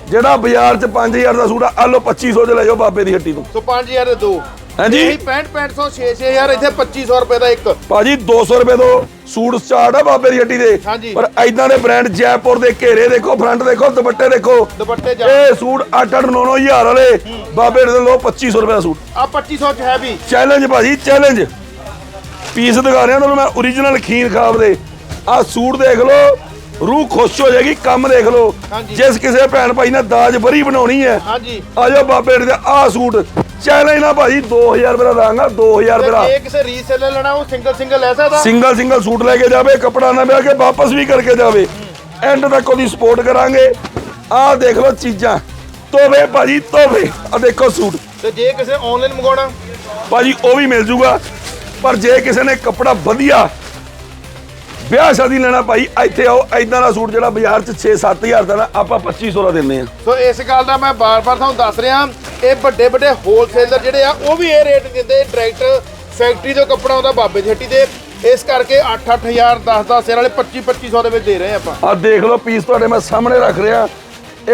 ਜਿਹੜਾ ਬਾਜ਼ਾਰ 'ਚ 5000 ਦਾ ਸੂਟ ਆ ਲਓ 2500 'ਚ ਲੈ ਜਾਓ ਬਾਬੇ ਦੀ ਹੱਟੀ ਤੋਂ। ਸੋ 5000 ਦੇ ਦੋ। ਹਾਂਜੀ। ਇਹੀ 65 6500 6000 ਇੱਥੇ 2500 ਰੁਪਏ ਦਾ ਇੱਕ। ਭਾਜੀ 200 ਰੁਪਏ ਤੋਂ ਸੂਟ ਸਟਾਰਟ ਆ ਬਾਬੇ ਦੀ ਹੱਟੀ ਦੇ। ਹਾਂਜੀ। ਪਰ ਐਦਾਂ ਦੇ ਬ੍ਰਾਂਡ ਜੈਪੁਰ ਦੇ ਘੇਰੇ ਦੇਖੋ ਫਰੰਟ ਦੇਖੋ ਦੁਪੱਟੇ ਦੇਖੋ। ਦੁਪੱਟੇ ਜਾ ਇਹ ਸੂਟ 8-8 9-9 ਹਜ਼ਾਰ ਵਾਲੇ। ਬਾਬੇ ਦੇ ਲੋ 2500 ਰੁਪਏ ਦਾ ਸੂਟ। ਆ 2500 ਚ ਹੈ ਵੀ। ਚੈਲੰਜ ਭਾਜੀ ਚੈਲੰਜ ਪੀਸ ਦਿਖਾ ਰਿਹਾ ਤੁਹਾਨੂੰ ਮੈਂ origignal ਖੀਰ ਖਾਬ ਦੇ। ਆ ਸੂਟ ਦੇਖ ਲਓ ਰੂਹ ਖੁਸ਼ ਹੋ ਜਾਏਗੀ ਕੰਮ ਦੇਖ ਲਓ। ਹਾਂਜੀ। ਜਿਸ ਕਿਸੇ ਭੈਣ ਭਾਈ ਨੇ ਦਾਜ ਬਰੀ ਬਣਾਉਣੀ ਹੈ ਹਾਂਜੀ। ਆਜੋ ਬਾਬੇ ਦੇ ਆ ਸੂਟ। ਚੈਲੰਜ ਨਾ ਭਾਜੀ 2000 ਰੁਪਏ ਦਾ ਦਾਂਗਾ 2000 ਰੁਪਏ ਦਾ ਜੇ ਕਿਸੇ ਰੀਸੇਲਰ ਲੈਣਾ ਉਹ ਸਿੰਗਲ ਸਿੰਗਲ ਲੈ ਸਕਦਾ? ਸਿੰਗਲ ਸਿੰਗਲ ਸੂਟ ਲੈ ਕੇ ਜਾਵੇ ਕਪੜਾ ਨਾ ਮਿਲ ਕੇ ਵਾਪਸ ਵੀ ਕਰਕੇ ਜਾਵੇ। ਐਂਡ ਤੱਕ ਉਹਦੀ ਸਪੋਰਟ ਕਰਾਂਗੇ। ਆਹ ਦੇਖ ਲਓ ਚੀਜ਼ਾਂ। ਤੋਵੇ ਭਾਜੀ ਤੋਵੇ ਆ ਦੇਖੋ ਸੂਟ। ਤੇ ਜੇ ਕਿਸੇ ਆਨਲਾਈਨ ਮੰਗਾਉਣਾ ਭਾਜੀ ਉਹ ਵੀ ਮਿਲ ਜੂਗਾ। ਪਰ ਜੇ ਕਿਸੇ ਨੇ ਕੱਪੜਾ ਵਧੀਆ ਵਿਆਹ ਸ਼ਾਦੀ ਲੈਣਾ ਭਾਈ ਇੱਥੇ ਆਓ ਐਦਾਂ ਦਾ ਸੂਟ ਜਿਹੜਾ ਬਾਜ਼ਾਰ 'ਚ 6-7000 ਦਾ ਨਾ ਆਪਾਂ 2500 ਦਾ ਦਿੰਦੇ ਆ ਸੋ ਇਸ ਗੱਲ ਦਾ ਮੈਂ ਬਾਰ-ਬਾਰ ਤੁਹਾਨੂੰ ਦੱਸ ਰਿਹਾ ਇਹ ਵੱਡੇ ਵੱਡੇ ਹੋਲਸੇਲਰ ਜਿਹੜੇ ਆ ਉਹ ਵੀ ਇਹ ਰੇਟ ਦਿੰਦੇ ਡਾਇਰੈਕਟ ਫੈਕਟਰੀ ਤੋਂ ਕੱਪੜਾ ਆਉਂਦਾ ਬਾਬੇ ਹੱਟੀ ਦੇ। ਇਸ ਕਰਕੇ 8-8000 10-10 ਸਿਰ ਵਾਲੇ 25-2500 ਦੇ ਵਿੱਚ ਦੇ ਰਹੇ ਆਪਾਂ। ਆ ਦੇਖ ਲਓ ਪੀਸ ਤੁਹਾਡੇ ਮੈਂ ਸਾਹਮਣੇ ਰੱਖ ਰਿਹਾ।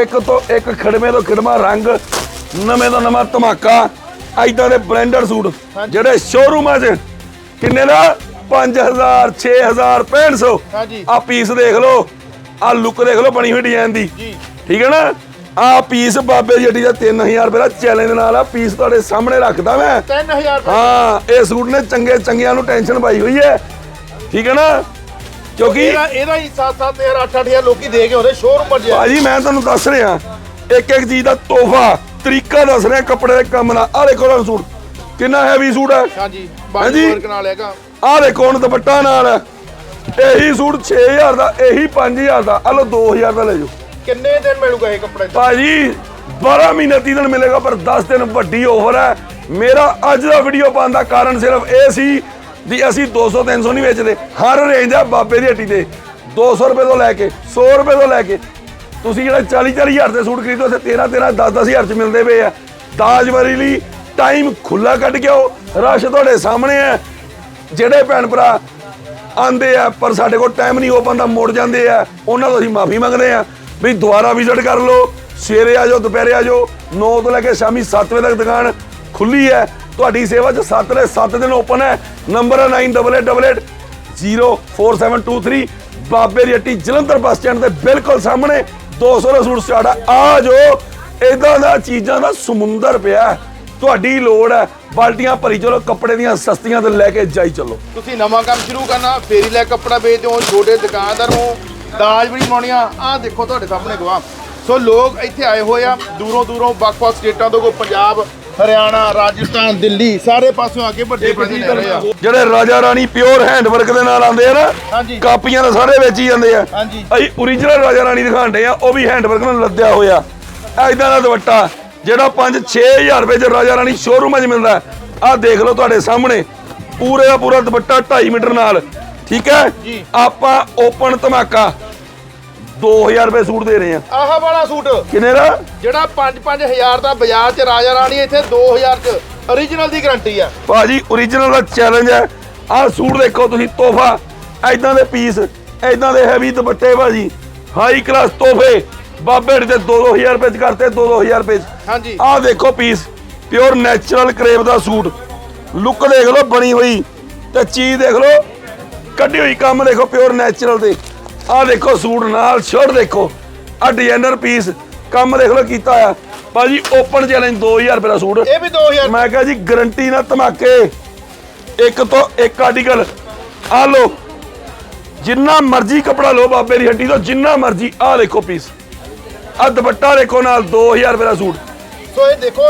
ਇੱਕ ਤੋਂ ਇੱਕ ਖੜਵੇਂ ਤੋਂ ਖੜਮਾ ਰੰਗ ਨਵੇਂ ਤੋਂ ਨਵਾਂ ਧਮਾਕਾ ਐਦਾਂ ਦੇ ਬ੍ਰਾਂਡਡ ਸੂਟ। ਜਿਹੜੇ ਸ਼ੋਰੂਮਾਂ 'ਚ ਕਿੰਨੇ ਦਾ? 5000 6000 6500 ਹਾਂਜੀ। ਆ ਪੀਸ ਦੇਖ ਲਓ ਆ ਲੁੱਕ ਦੇਖ ਲਓ ਬਣੀ ਹੋਈ ਡਿਜ਼ਾਈਨ ਦੀ। ਜੀ। ਠੀਕ ਹੈ ਨਾ? ਆ ਪੀਸ ਬਾਬੇ ਦੀ ਦਾ 3000 ਰੁਪਏ ਦਾ ਚੈਲੰਜ ਨਾਲ ਆ ਪੀਸ ਤੁਹਾਡੇ ਸਾਹਮਣੇ ਰੱਖਦਾ ਮੈਂ। 3000 ਰੁਪਏ ਹਾਂ ਇਹ ਸੂਟ ਨੇ ਚੰਗੇ ਚੰਗਿਆਂ ਨੂੰ ਟੈਨਸ਼ਨ ਪਾਈ ਹੋਈ ਹੈ। ਠੀਕ ਹੈ ਨਾ? ਕਿਉਂਕਿ ਇਹਦਾ ਇਹਦਾ ਹੀ 7-7000 8-8000 ਲੋਕੀ ਦੇ ਕੇ ਆਉਂਦੇ ਸ਼ੋਰੂਮ 'ਚ ਭਾਜੀ ਮੈਂ ਤੁਹਾਨੂੰ ਦੱਸ ਰਿਹਾ ਇੱਕ ਇੱਕ ਚੀਜ਼ ਦਾ ਤੋਹਫਾ ਤਰੀਕਾ ਦੱਸ ਰਿਹਾ ਕੱਪੜੇ ਦੇ ਕੰਮ ਦਾ ਆਹ ਦੇਖੋ ਤੁਹਾਨੂੰ ਸੂਟ ਕਿੰਨਾ ਹੈਵੀ ਸੂਟ ਹੈ। ਹਾਂਜੀ। ਬਾਜੀ ਵਰਕ ਨਾਲ ਹੈਗਾ। ਆਹ ਦੇਖੋ ਹੁਣ ਦੁਪੱਟਾ ਨਾਲ। ਇਹੀ ਸੂਟ 6000 ਦਾ ਇਹੀ 5000 ਦਾ। ਆ ਲਓ 2000 ਦਾ ਲੈ ਜਾਓ। ਕਿੰਨੇ ਦਿਨ ਮਿਲੂਗਾ ਇਹ ਕੱਪੜੇ ਭਾਜੀ 12 ਮਹੀਨੇ 30 ਦਿਨ ਮਿਲੇਗਾ ਪਰ 10 ਦਿਨ ਵੱਡੀ ਆਫਰ ਹੈ। ਮੇਰਾ ਅੱਜ ਦਾ ਵੀਡੀਓ ਪਾਉਣ ਦਾ ਕਾਰਨ ਸਿਰਫ ਇਹ ਸੀ ਵੀ ਅਸੀਂ 200 300 ਨਹੀਂ ਵੇਚਦੇ। ਹਰ ਰੇਂਜ ਆ ਬਾਬੇ ਦੀ ਹੱਟੀ ਤੇ। 200 ਰੁਪਏ ਤੋਂ ਲੈ ਕੇ 100 ਰੁਪਏ ਤੋਂ ਲੈ ਕੇ। ਤੁਸੀਂ ਜਿਹੜਾ 40 40 ਹਜ਼ਾਰ ਦੇ ਸੂਟ ਖਰੀਦੋ ਉੱਥੇ 13 13 10 10 ਹਜ਼ਾਰ ਚ ਮਿਲਦੇ ਪਏ ਆ। ਦਾਜ ਵਰੀ ਲਈ ਟਾਈਮ ਖੁੱਲਾ ਕੱਢ ਕੇ ਆਓ। ਰਸ਼ ਤੁਹਾਡੇ ਸਾਹਮਣੇ ਹੈ। ਜਿਹੜੇ ਭੈਣ ਭਰਾ ਆਂਦੇ ਆ, ਪਰ ਸਾਡੇ ਕੋਲ ਟਾਈਮ ਨਹੀਂ ਹੋ ਪਾਉਂਦਾ ਮੁੜ ਜਾਂਦੇ ਆ। ਉਹਨਾਂ ਤੋਂ ਅਸੀਂ ਮਾਫੀ ਮੰਗਦੇ ਆ ਵੀ ਦੁਬਾਰਾ ਵਿਜ਼ਿਟ ਕਰ ਲਓ, ਸਵੇਰੇ ਆ ਜਾਓ, ਦੁਪਹਿਰੇ ਆ ਜਾਓ 9 ਤੋਂ ਲੈ ਕੇ ਸ਼ਾਮੀ 7 ਵਜੇ ਤੱਕ ਦੁਕਾਨ ਖੁੱਲੀ ਹੈ। ਤੁਹਾਡੀ ਸੇਵਾ 'ਚ 7 ਦੇ 7 ਦਿਨ ਓਪਨ ਹੈ। ਨੰਬਰ ਹੈ 9888 04723 ਬਾਬੇ ਦੀ ਹੱਟੀ ਜਲੰਧਰ ਬੱਸ ਸਟੈਂਡ ਦੇ ਬਿਲਕੁਲ ਸਾਹਮਣੇ। 200 ਦਾ ਸੂਟ ਸਟਾਰਟ ਆ। ਜਾਓ। ਜੋ ਇਦਾਂ ਦਾ ਚੀਜ਼ਾਂ ਦਾ ਸਮੁੰਦਰ ਪਿਆ। ਤੁਹਾਡੀ ਲੋੜ ਹੈ। ਬਾਲਟੀਆਂ ਭਰੀ ਚਲੋ ਕੱਪੜੇ ਦੀਆਂ ਸਸਤੀਆਂ ਤੇ ਲੈ ਕੇ ਜਾਈ ਚੱਲੋ। ਤੁਸੀਂ ਨਵਾਂ ਕੰਮ ਸ਼ੁਰੂ ਕਰਨਾ ਫੇਰੀ ਲੈ ਕੱਪੜਾ ਵੇਚਦੇ ਹੋ ਛੋਟੇ ਦੁਕਾਨਦਾਰ ਹੋ ਦਾਜ ਵੀ ਨਹੀਂ ਪਾਉਣੀਆਂ ਆਹ ਦੇਖੋ ਤੁਹਾਡੇ ਸਾਹਮਣੇ ਗਵਾਹ ਸੋ ਲੋਕ ਇੱਥੇ ਆਏ ਹੋਏ ਆ ਦੂਰੋਂ ਦੂਰੋਂ ਵੱਖ-ਵੱਖ ਸਟੇਟਾਂ ਤੋਂ ਕੋ ਪੰਜਾਬ ਹਰਿਆਣਾ ਰਾਜਸਥਾਨ ਦਿੱਲੀ ਸਾਰੇ ਪਾਸਿਓਂ ਆ ਕੇ ਵੱਡੇ ਪੈਸੇ ਲੈ ਰਹੇ ਆ। ਜਿਹੜੇ ਰਾਜਾ ਰਾਣੀ ਪਿਓਰ ਹੈਂਡਵਰਕ ਦੇ ਨਾਲ ਆਉਂਦੇ ਆ ਨਾ ਹਾਂਜੀ। ਕਾਪੀਆਂ ਤਾਂ ਸਾਰੇ ਵੇਚੀ ਜਾਂਦੇ ਆ। ਹਾਂਜੀ। ਅਸੀਂ origignal ਰਾਜਾ ਰਾਣੀ ਦਿਖਾਉਂਦੇ ਆ ਉਹ ਵੀ ਹੈਂਡਵਰਕ ਨਾਲ ਲੱਦਿਆ ਹੋਇਆ। ਐਦਾਂ ਦਾ ਦੁਪੱਟਾ। ਜਿਹੜਾ 5-6000 ਰੁਪਏ ਚ ਰਾਜਾ ਰਾਣੀ ਸ਼ੋਰੂਮਾਂ 'ਚ ਮਿਲਦਾ ਆਹ ਦੇਖ ਲਓ ਤੁਹਾਡੇ ਸਾਹਮਣੇ। ਪੂਰੇ ਦਾ ਪੂਰਾ ਦੁਪੱਟਾ 2.5 ਮੀਟਰ ਨਾਲ। ਠੀਕ ਹੈ। ਆਪਾਂ ਓਪਨ ਧਮਾਕਾ। 2000 ਰੁਪਏ ਸੂਟ ਦੇ ਰਹੇ ਆ ਆਹ ਵਾਲਾ ਸੂਟ। ਕਿੰਨੇ ਦਾ? ਜਿਹੜਾ 5-5000 ਦਾ ਬਾਜ਼ਾਰ 'ਚ ਰਾਜਾ ਰਾਣੀ ਇੱਥੇ 2000 'ਚ। Origignal ਦੀ ਗਾਰੰਟੀ ਆ। ਭਾਜੀ origignal ਦਾ ਚੈਲੰਜ ਹੈ। ਆਹ ਸੂਟ ਦੇਖੋ ਤੁਸੀਂ ਤੋਹਫਾ। ਐਦਾਂ ਦੇ ਪੀਸ ਐਦਾਂ ਦੇ ਹੈਵੀ ਦੁਪੱਟੇ ਭਾਜੀ। ਹਾਈ ਕਲਾਸ ਤੋਹਫੇ। ਬਾਬੇ ਦੇ 2-2000 ਰੁਪਏ ਚ ਕਰਤੇ 2-2000 ਰੁਪਏ ਚ। ਹਾਂਜੀ। ਆਹ ਦੇਖੋ ਪੀਸ ਪਿਓਰ ਨੈਚੁਰਲ ਕਰੇਵ ਦਾ ਸੂਟ। ਲੁੱਕ ਦੇਖ ਲਓ ਬਣੀ ਹੋਈ। ਤੇ ਚੀਜ਼ ਦੇਖ ਲਓ ਕੱਢੀ ਹੋਈ ਕੰਮ ਦੇਖੋ ਪਿਓਰ ਨੈਚੁਰਲ ਤੇ ਆਹ ਦੇਖੋ ਸੂਟ ਨਾਲ ਸ਼ਰਟ ਦੇਖੋ। ਆਹ ਡਿਜ਼ਾਈਨਰ ਪੀਸ ਕੰਮ ਦੇਖ ਲਓ ਕੀਤਾ ਆ ਭਾਜੀ ਓਪਨ ਚੈਲੰਜ 2000 ਰੁਪਏ ਦਾ ਸੂਟ। ਇਹ ਵੀ 2000 ਮੈਂ ਕਿਹਾ ਜੀ ਗਰੰਟੀ ਨਾਲ ਧਮਾਕੇ। ਇੱਕ ਤੋਂ ਇੱਕ ਆਰਟੀਕਲ ਆ ਲਓ ਜਿੰਨਾ ਮਰਜ਼ੀ ਕਪੜਾ ਲਓ ਬਾਬੇ ਦੀ ਹੱਡੀ ਤੋਂ ਜਿੰਨਾ ਮਰਜ਼ੀ ਆ ਦੇਖੋ ਪੀਸ ਆ ਦੁਪੱਟਾ ਦੇਖੋ ਨਾਲ 2000 ਰੁਪਏ ਦਾ ਸੂਟ। ਸੋ ਇਹ ਦੇਖੋ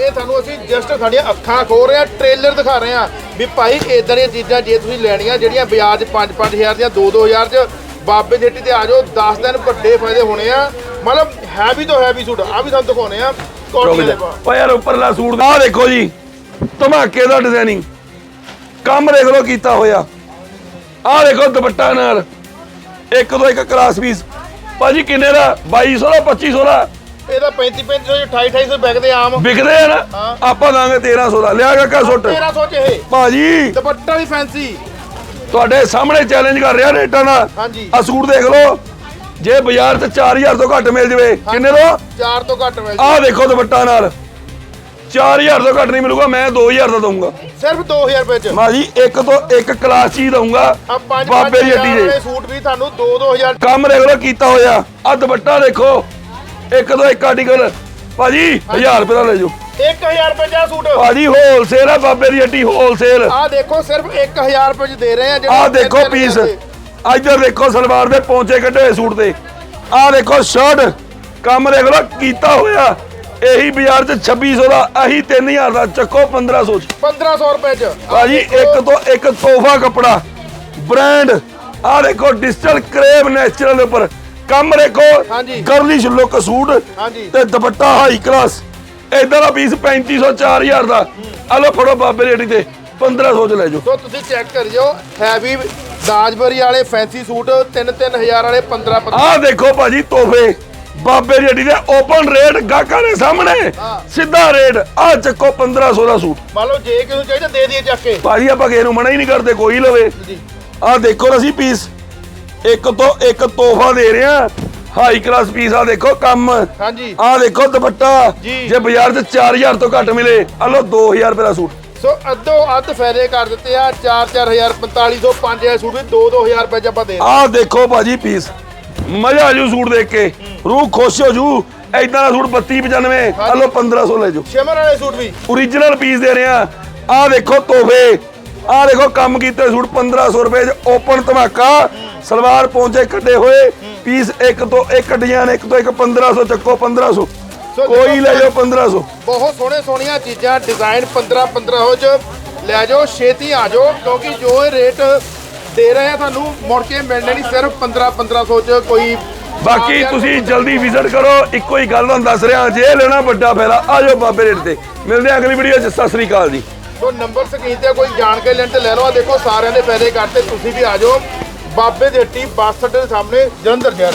ਇਹ ਤੁਹਾਨੂੰ ਅਸੀਂ ਜਸਟ ਸਾਡੀਆਂ ਅੱਖਾਂ ਖੋਲ ਰਹੇ ਆ ਟ੍ਰੇਲਰ ਦਿਖਾ ਰਹੇ ਆ ਵੀ ਭਾਈ ਇਦਾਂ ਦੀਆਂ ਚੀਜ਼ਾਂ ਜੇ ਤੁਸੀਂ ਲੈਣੀਆਂ ਜਿਹੜੀਆਂ 'ਚ 5-5000 ਦੀਆਂ 2-2000 'ਚ ਬਾਬੇ ਹੱਟੀ ਤੇ ਆ ਜਾਓ 10 ਦਿਨ ਵੱਡੇ ਫਾਇਦੇ ਹੋਣੇ ਆ। ਮਤਲਬ ਹੈਵੀ ਤੋਂ ਹੈਵੀ ਸੂਟ ਆ ਵੀ ਤੁਹਾਨੂੰ ਦਿਖਾਉਣੇ ਆ ਕੋਟੀਆਂ ਦੇ ਪਾ। ਓ ਯਾਰ ਉੱਪਰਲਾ ਸੂਟ ਆ ਦੇਖੋ ਜੀ ਧਮਾਕੇ ਦਾ ਡਿਜ਼ਾਈਨਿੰਗ ਕੰਮ ਦੇਖ ਲਓ ਕੀਤਾ ਹੋਇਆ। ਆ ਦੇਖੋ ਦੁਪੱਟਾ ਨਾਲ। ਇੱਕ ਤੋਂ ਇੱਕ ਕਲਾਸ ਪੀਸ ਭਾਜੀ ਕਿੰਨੇ ਦਾ? 2200 ਦਾ 2500 ਦਾ ਇਹਦਾ 35 3500 28 2800 ਵਿਕਦੇ ਆਮ। ਵਿਕਦੇ ਆ ਨਾ? ਹਾਂ। ਆਪਾਂ ਦਾਂਗੇ 1300 ਦਾ ਲਿਆ ਕਾਕਾ ਸੁੱਟ। 1300 ਚ ਇਹ। ਭਾਜੀ। ਦੁਪੱਟਾ ਵੀ ਫੈਂਸੀ ਤੁਹਾਡੇ ਸਾਹਮਣੇ ਚੈਲੰਜ ਕਰ ਰਿਹਾ ਰੇਟਾਂ ਦਾ। ਹਾਂਜੀ। ਆ ਸੂਟ ਦੇਖ ਲਓ। ਜੇ ਬਾਜ਼ਾਰ 'ਚ 4000 ਤੋਂ ਘੱਟ ਮਿਲ ਜਵੇ ਕਿੰਨੇ ਤੋਂ 4 ਤੋਂ ਘੱਟ ਮਿਲ ਆਹ ਦੇਖੋ ਦੁਪੱਟਾ ਨਾਲ। 4000 ਤੋਂ ਘੱਟ ਨਹੀਂ ਮਿਲੂਗਾ ਮੈਂ 2000 ਦਾ ਦਊਂਗਾ। ਸਿਰਫ 2000 ਰੁਪਏ ਚ। ਮਾਜੀ ਇੱਕ ਤੋਂ ਇੱਕ ਕਲਾਸ ਚੀ ਦਊਂਗਾ ਆ 5 ਬਾਬੇ ਦੀ ਹੱਡੀ ਦੇ। ਸੂਟ ਵੀ ਤੁਹਾਨੂੰ 2 2000 ਕੰਮ ਲਓ ਕੀਤਾ ਹੋਇਆ। ਆ ਦੁਪੱਟਾ ਦੇਖੋ ਇੱਕ ਤੋਂ ਇੱਕ ਆਰਟੀਕਲ ਭਾਜੀ 1000 ਰੁਪਏ ਦਾ ਲੈ ਜਾਓ। 1000 ਰੁਪਏ ਦਾ ਸੂਟ। ਭਾਜੀ ਹੋਲਸੇਲ ਆ ਬਾਬੇ ਦੀ ਹੱਡੀ ਹੋਲਸੇਲ ਆ ਦੇਖੋ ਸਿਰਫ 1000 ਰੁਪਏ ਚ ਦੇ ਰਹੇ ਆ ਆਹ ਦੇਖੋ ਪੀਸ ਹਜ਼ਾਰ। ਇੱਧਰ ਦੇਖੋ ਸਲਵਾਰ ਦੇ ਪੌਂਚੇ ਕੱਢੇ ਹੋਏ ਸੂਟ ਤੇ। ਆਹ ਦੇਖੋ ਸ਼ਰਟ ਕੰਮ ਲਓ ਕੀਤਾ ਹੋਇਆ। ਇਹੀ ਬਾਜ਼ਾਰ 'ਚ 2600 ਦਾ ਇਹੀ 3000 ਦਾ ਚੱਕੋ 1500 ਚ। 1500 ਰੁਪਏ ਚ। ਆਹ ਭਾਜੀ ਇੱਕ ਤੋਂ ਇੱਕ ਤੋਹਫਾ ਕਪੜਾ ਬ੍ਰਾਂਡ ਆਹ ਦੇਖੋ ਡਿਜੀਟਲ ਕਰੇਵ ਨੈਚੁਰਲ ਦੇ ਉੱਪਰ। ਕੰਮ ਦੇਖੋ ਹਾਂਜੀ। ਗਰਲਿਸ਼ ਲੁੱਕ ਸੂਟ ਹਾਂਜੀ। ਤੇ ਦੁਪੱਟਾ ਹਾਈ ਕਲਾਸ ਇਦਾਂ ਦਾ ਪੀਸ 3500 4000 ਦਾ। ਆ ਲਓ ਫੜੋ ਬਾਬੇ ਰੇੜੀ ਤੇ 1500 ਚ ਲੈ ਜਾਓ। ਸੋ ਤੁਸੀਂ ਚੈੱਕ ਕਰਿਓ ਹੈਵੀ ਦਾਜਬਰੀ ਵਾਲੇ ਫੈਂਸੀ ਸੂਟ 3-3000 ਵਾਲੇ 15 ਆਹ ਦੇਖੋ ਭਾਜੀ ਤੋਹਫੇ। ਬਾਬੇ ਦੀ ਹੱਡੀ ਦੇ ਓਪਨ ਰੇਟ ਗਾਹਕਾਂ ਦੇ ਸਾਹਮਣੇ। ਸਿੱਧਾ ਰੇਟ ਆਹ ਚੱਕੋ 1500 ਦਾ ਸੂਟ। ਮੰਨ ਲਓ ਜੇ ਕਿਸੇ ਨੂੰ ਚਾਹੀਦਾ ਦੇ ਦਈਏ ਚੱਕ ਕੇ। ਭਾਜੀ ਆਪਾਂ ਕਿਸੇ ਨੂੰ ਮਨਾ ਹੀ ਨਹੀਂ ਕਰਦੇ ਕੋਈ ਲਵੇ। ਜੀ। ਆਹ ਦੇਖੋ ਅਸੀਂ ਪੀਸ ਇੱਕ ਤੋਂ ਇੱਕ ਤੋਹਫਾ ਦੇ ਰਹੇ। ਆ ਹਾਈ ਕਲਾਸ ਪੀਸ ਆ ਦੇਖੋ ਕੰਮ। ਹਾਂਜੀ। ਆਹ ਦੇਖੋ ਦੁਪੱਟਾ। ਜੀ। ਜੇ ਬਾਜ਼ਾਰ 'ਚ 4000 ਤੋਂ ਘੱਟ ਮਿਲੇ ਆ ਲਓ 2000 ਰੁਪਏ ਦਾ ਸੂਟ। ਸੋ ਅੱਧੋ ਅੱਧ ਫਾਇਦੇ ਕਰ ਦਿੱਤੇ ਆ 4-4000 4500 5000 ਸੂਟ ਵੀ 2-2000 ਰੁਪਏ ਚ ਆਪਾਂ ਦੇ ਆਹ ਦੇਖੋ ਭਾਜੀ ਪੀਸ ਮਜ਼ਾ ਆ ਜੂ ਸੂਟ ਦੇਖ ਕੇ। ਰੂਹ ਖੁਸ਼ ਹੋ ਜੂ। ਐਦਾਂ ਦਾ ਸੂਟ 3295 ਆ ਲਓ 1500 ਲੈ ਜਾਓ। ਸ਼ਿਮਰ ਵਾਲੇ ਸੂਟ ਵੀ। ਓਰੀਜਨਲ ਪੀਸ ਦੇ ਰਹੇ ਆ। ਦੇਖੋ ਤੋਹਫੇ। ਆਹ ਦੇਖੋ ਕੰਮ ਕੀਤੇ ਸੂਟ 1500 ਰੁਪਏ ਚ ਓਪਨ ਧਮਾਕਾ। ਸਲਵਾਰ ਪਹੁੰਚੇ ਕੱਢੇ ਹੋਏ। ਪੀਸ ਇੱਕ ਤੋਂ ਇੱਕ ਡਿਜ਼ਾਈਨ ਇੱਕ ਤੋਂ ਇੱਕ 1500 ਚੱਕੋ 1500 ਸੋ। ਕੋਈ ਲੈ ਜਾਓ 1500 ਬਹੁਤ ਸੋਹਣੇ ਸੋਹਣੀਆਂ ਚੀਜ਼ਾਂ ਡਿਜ਼ਾਈਨ 15-15 ਹੋ ਚ। ਲੈ ਜਾਓ ਛੇਤੀ ਆ ਜਾਓ ਕਿਉਂਕਿ ਜੋ ਇਹ ਰੇਟ ਦੇ ਰਹੇ ਆ ਤੁਹਾਨੂੰ। ਮੁੜ ਕੇ ਮਿਲਣੇ ਨਹੀਂ ਸਿਰਫ 15-1500 ਚ ਕੋਈ ਬਾਕੀ ਤੁਸੀਂ ਜਲਦੀ ਵਿਜ਼ਿਟ ਕਰੋ ਇੱਕੋ ਹੀ ਗੱਲ ਤੁਹਾਨੂੰ ਦੱਸ ਰਿਹਾ ਜੇ ਲੈਣਾ ਵੱਡਾ ਫੈਲਾ ਆ ਜਾਓ ਬਾਬੇ ਰੇਟ ਤੇ। ਮਿਲਦੇ ਆ ਅਗਲੀ ਵੀਡੀਓ ਚ ਸਤਿ ਸ੍ਰੀ ਅਕਾਲ ਜੀ। ਸੋ ਨੰਬਰ ਸਕਰੀਨ ਤੇ ਕੋਈ ਜਾਣ ਕੇ ਲੈਣ ਤੇ ਲੈ ਲਓ। ਆਹ ਦੇਖੋ ਸਾਰਿਆਂ ਦੇ ਫਾਇਦੇ ਕਰਤੇ ਤੁਸੀਂ ਵੀ ਆ ਜਾਓ। ਬਾਬੇ ਦੀ ਹੱਟੀ ਬੱਸ ਅੱਡੇ ਦੇ ਸਾਹਮਣੇ ਜਲੰਧਰ ਸ਼ਹਿਰ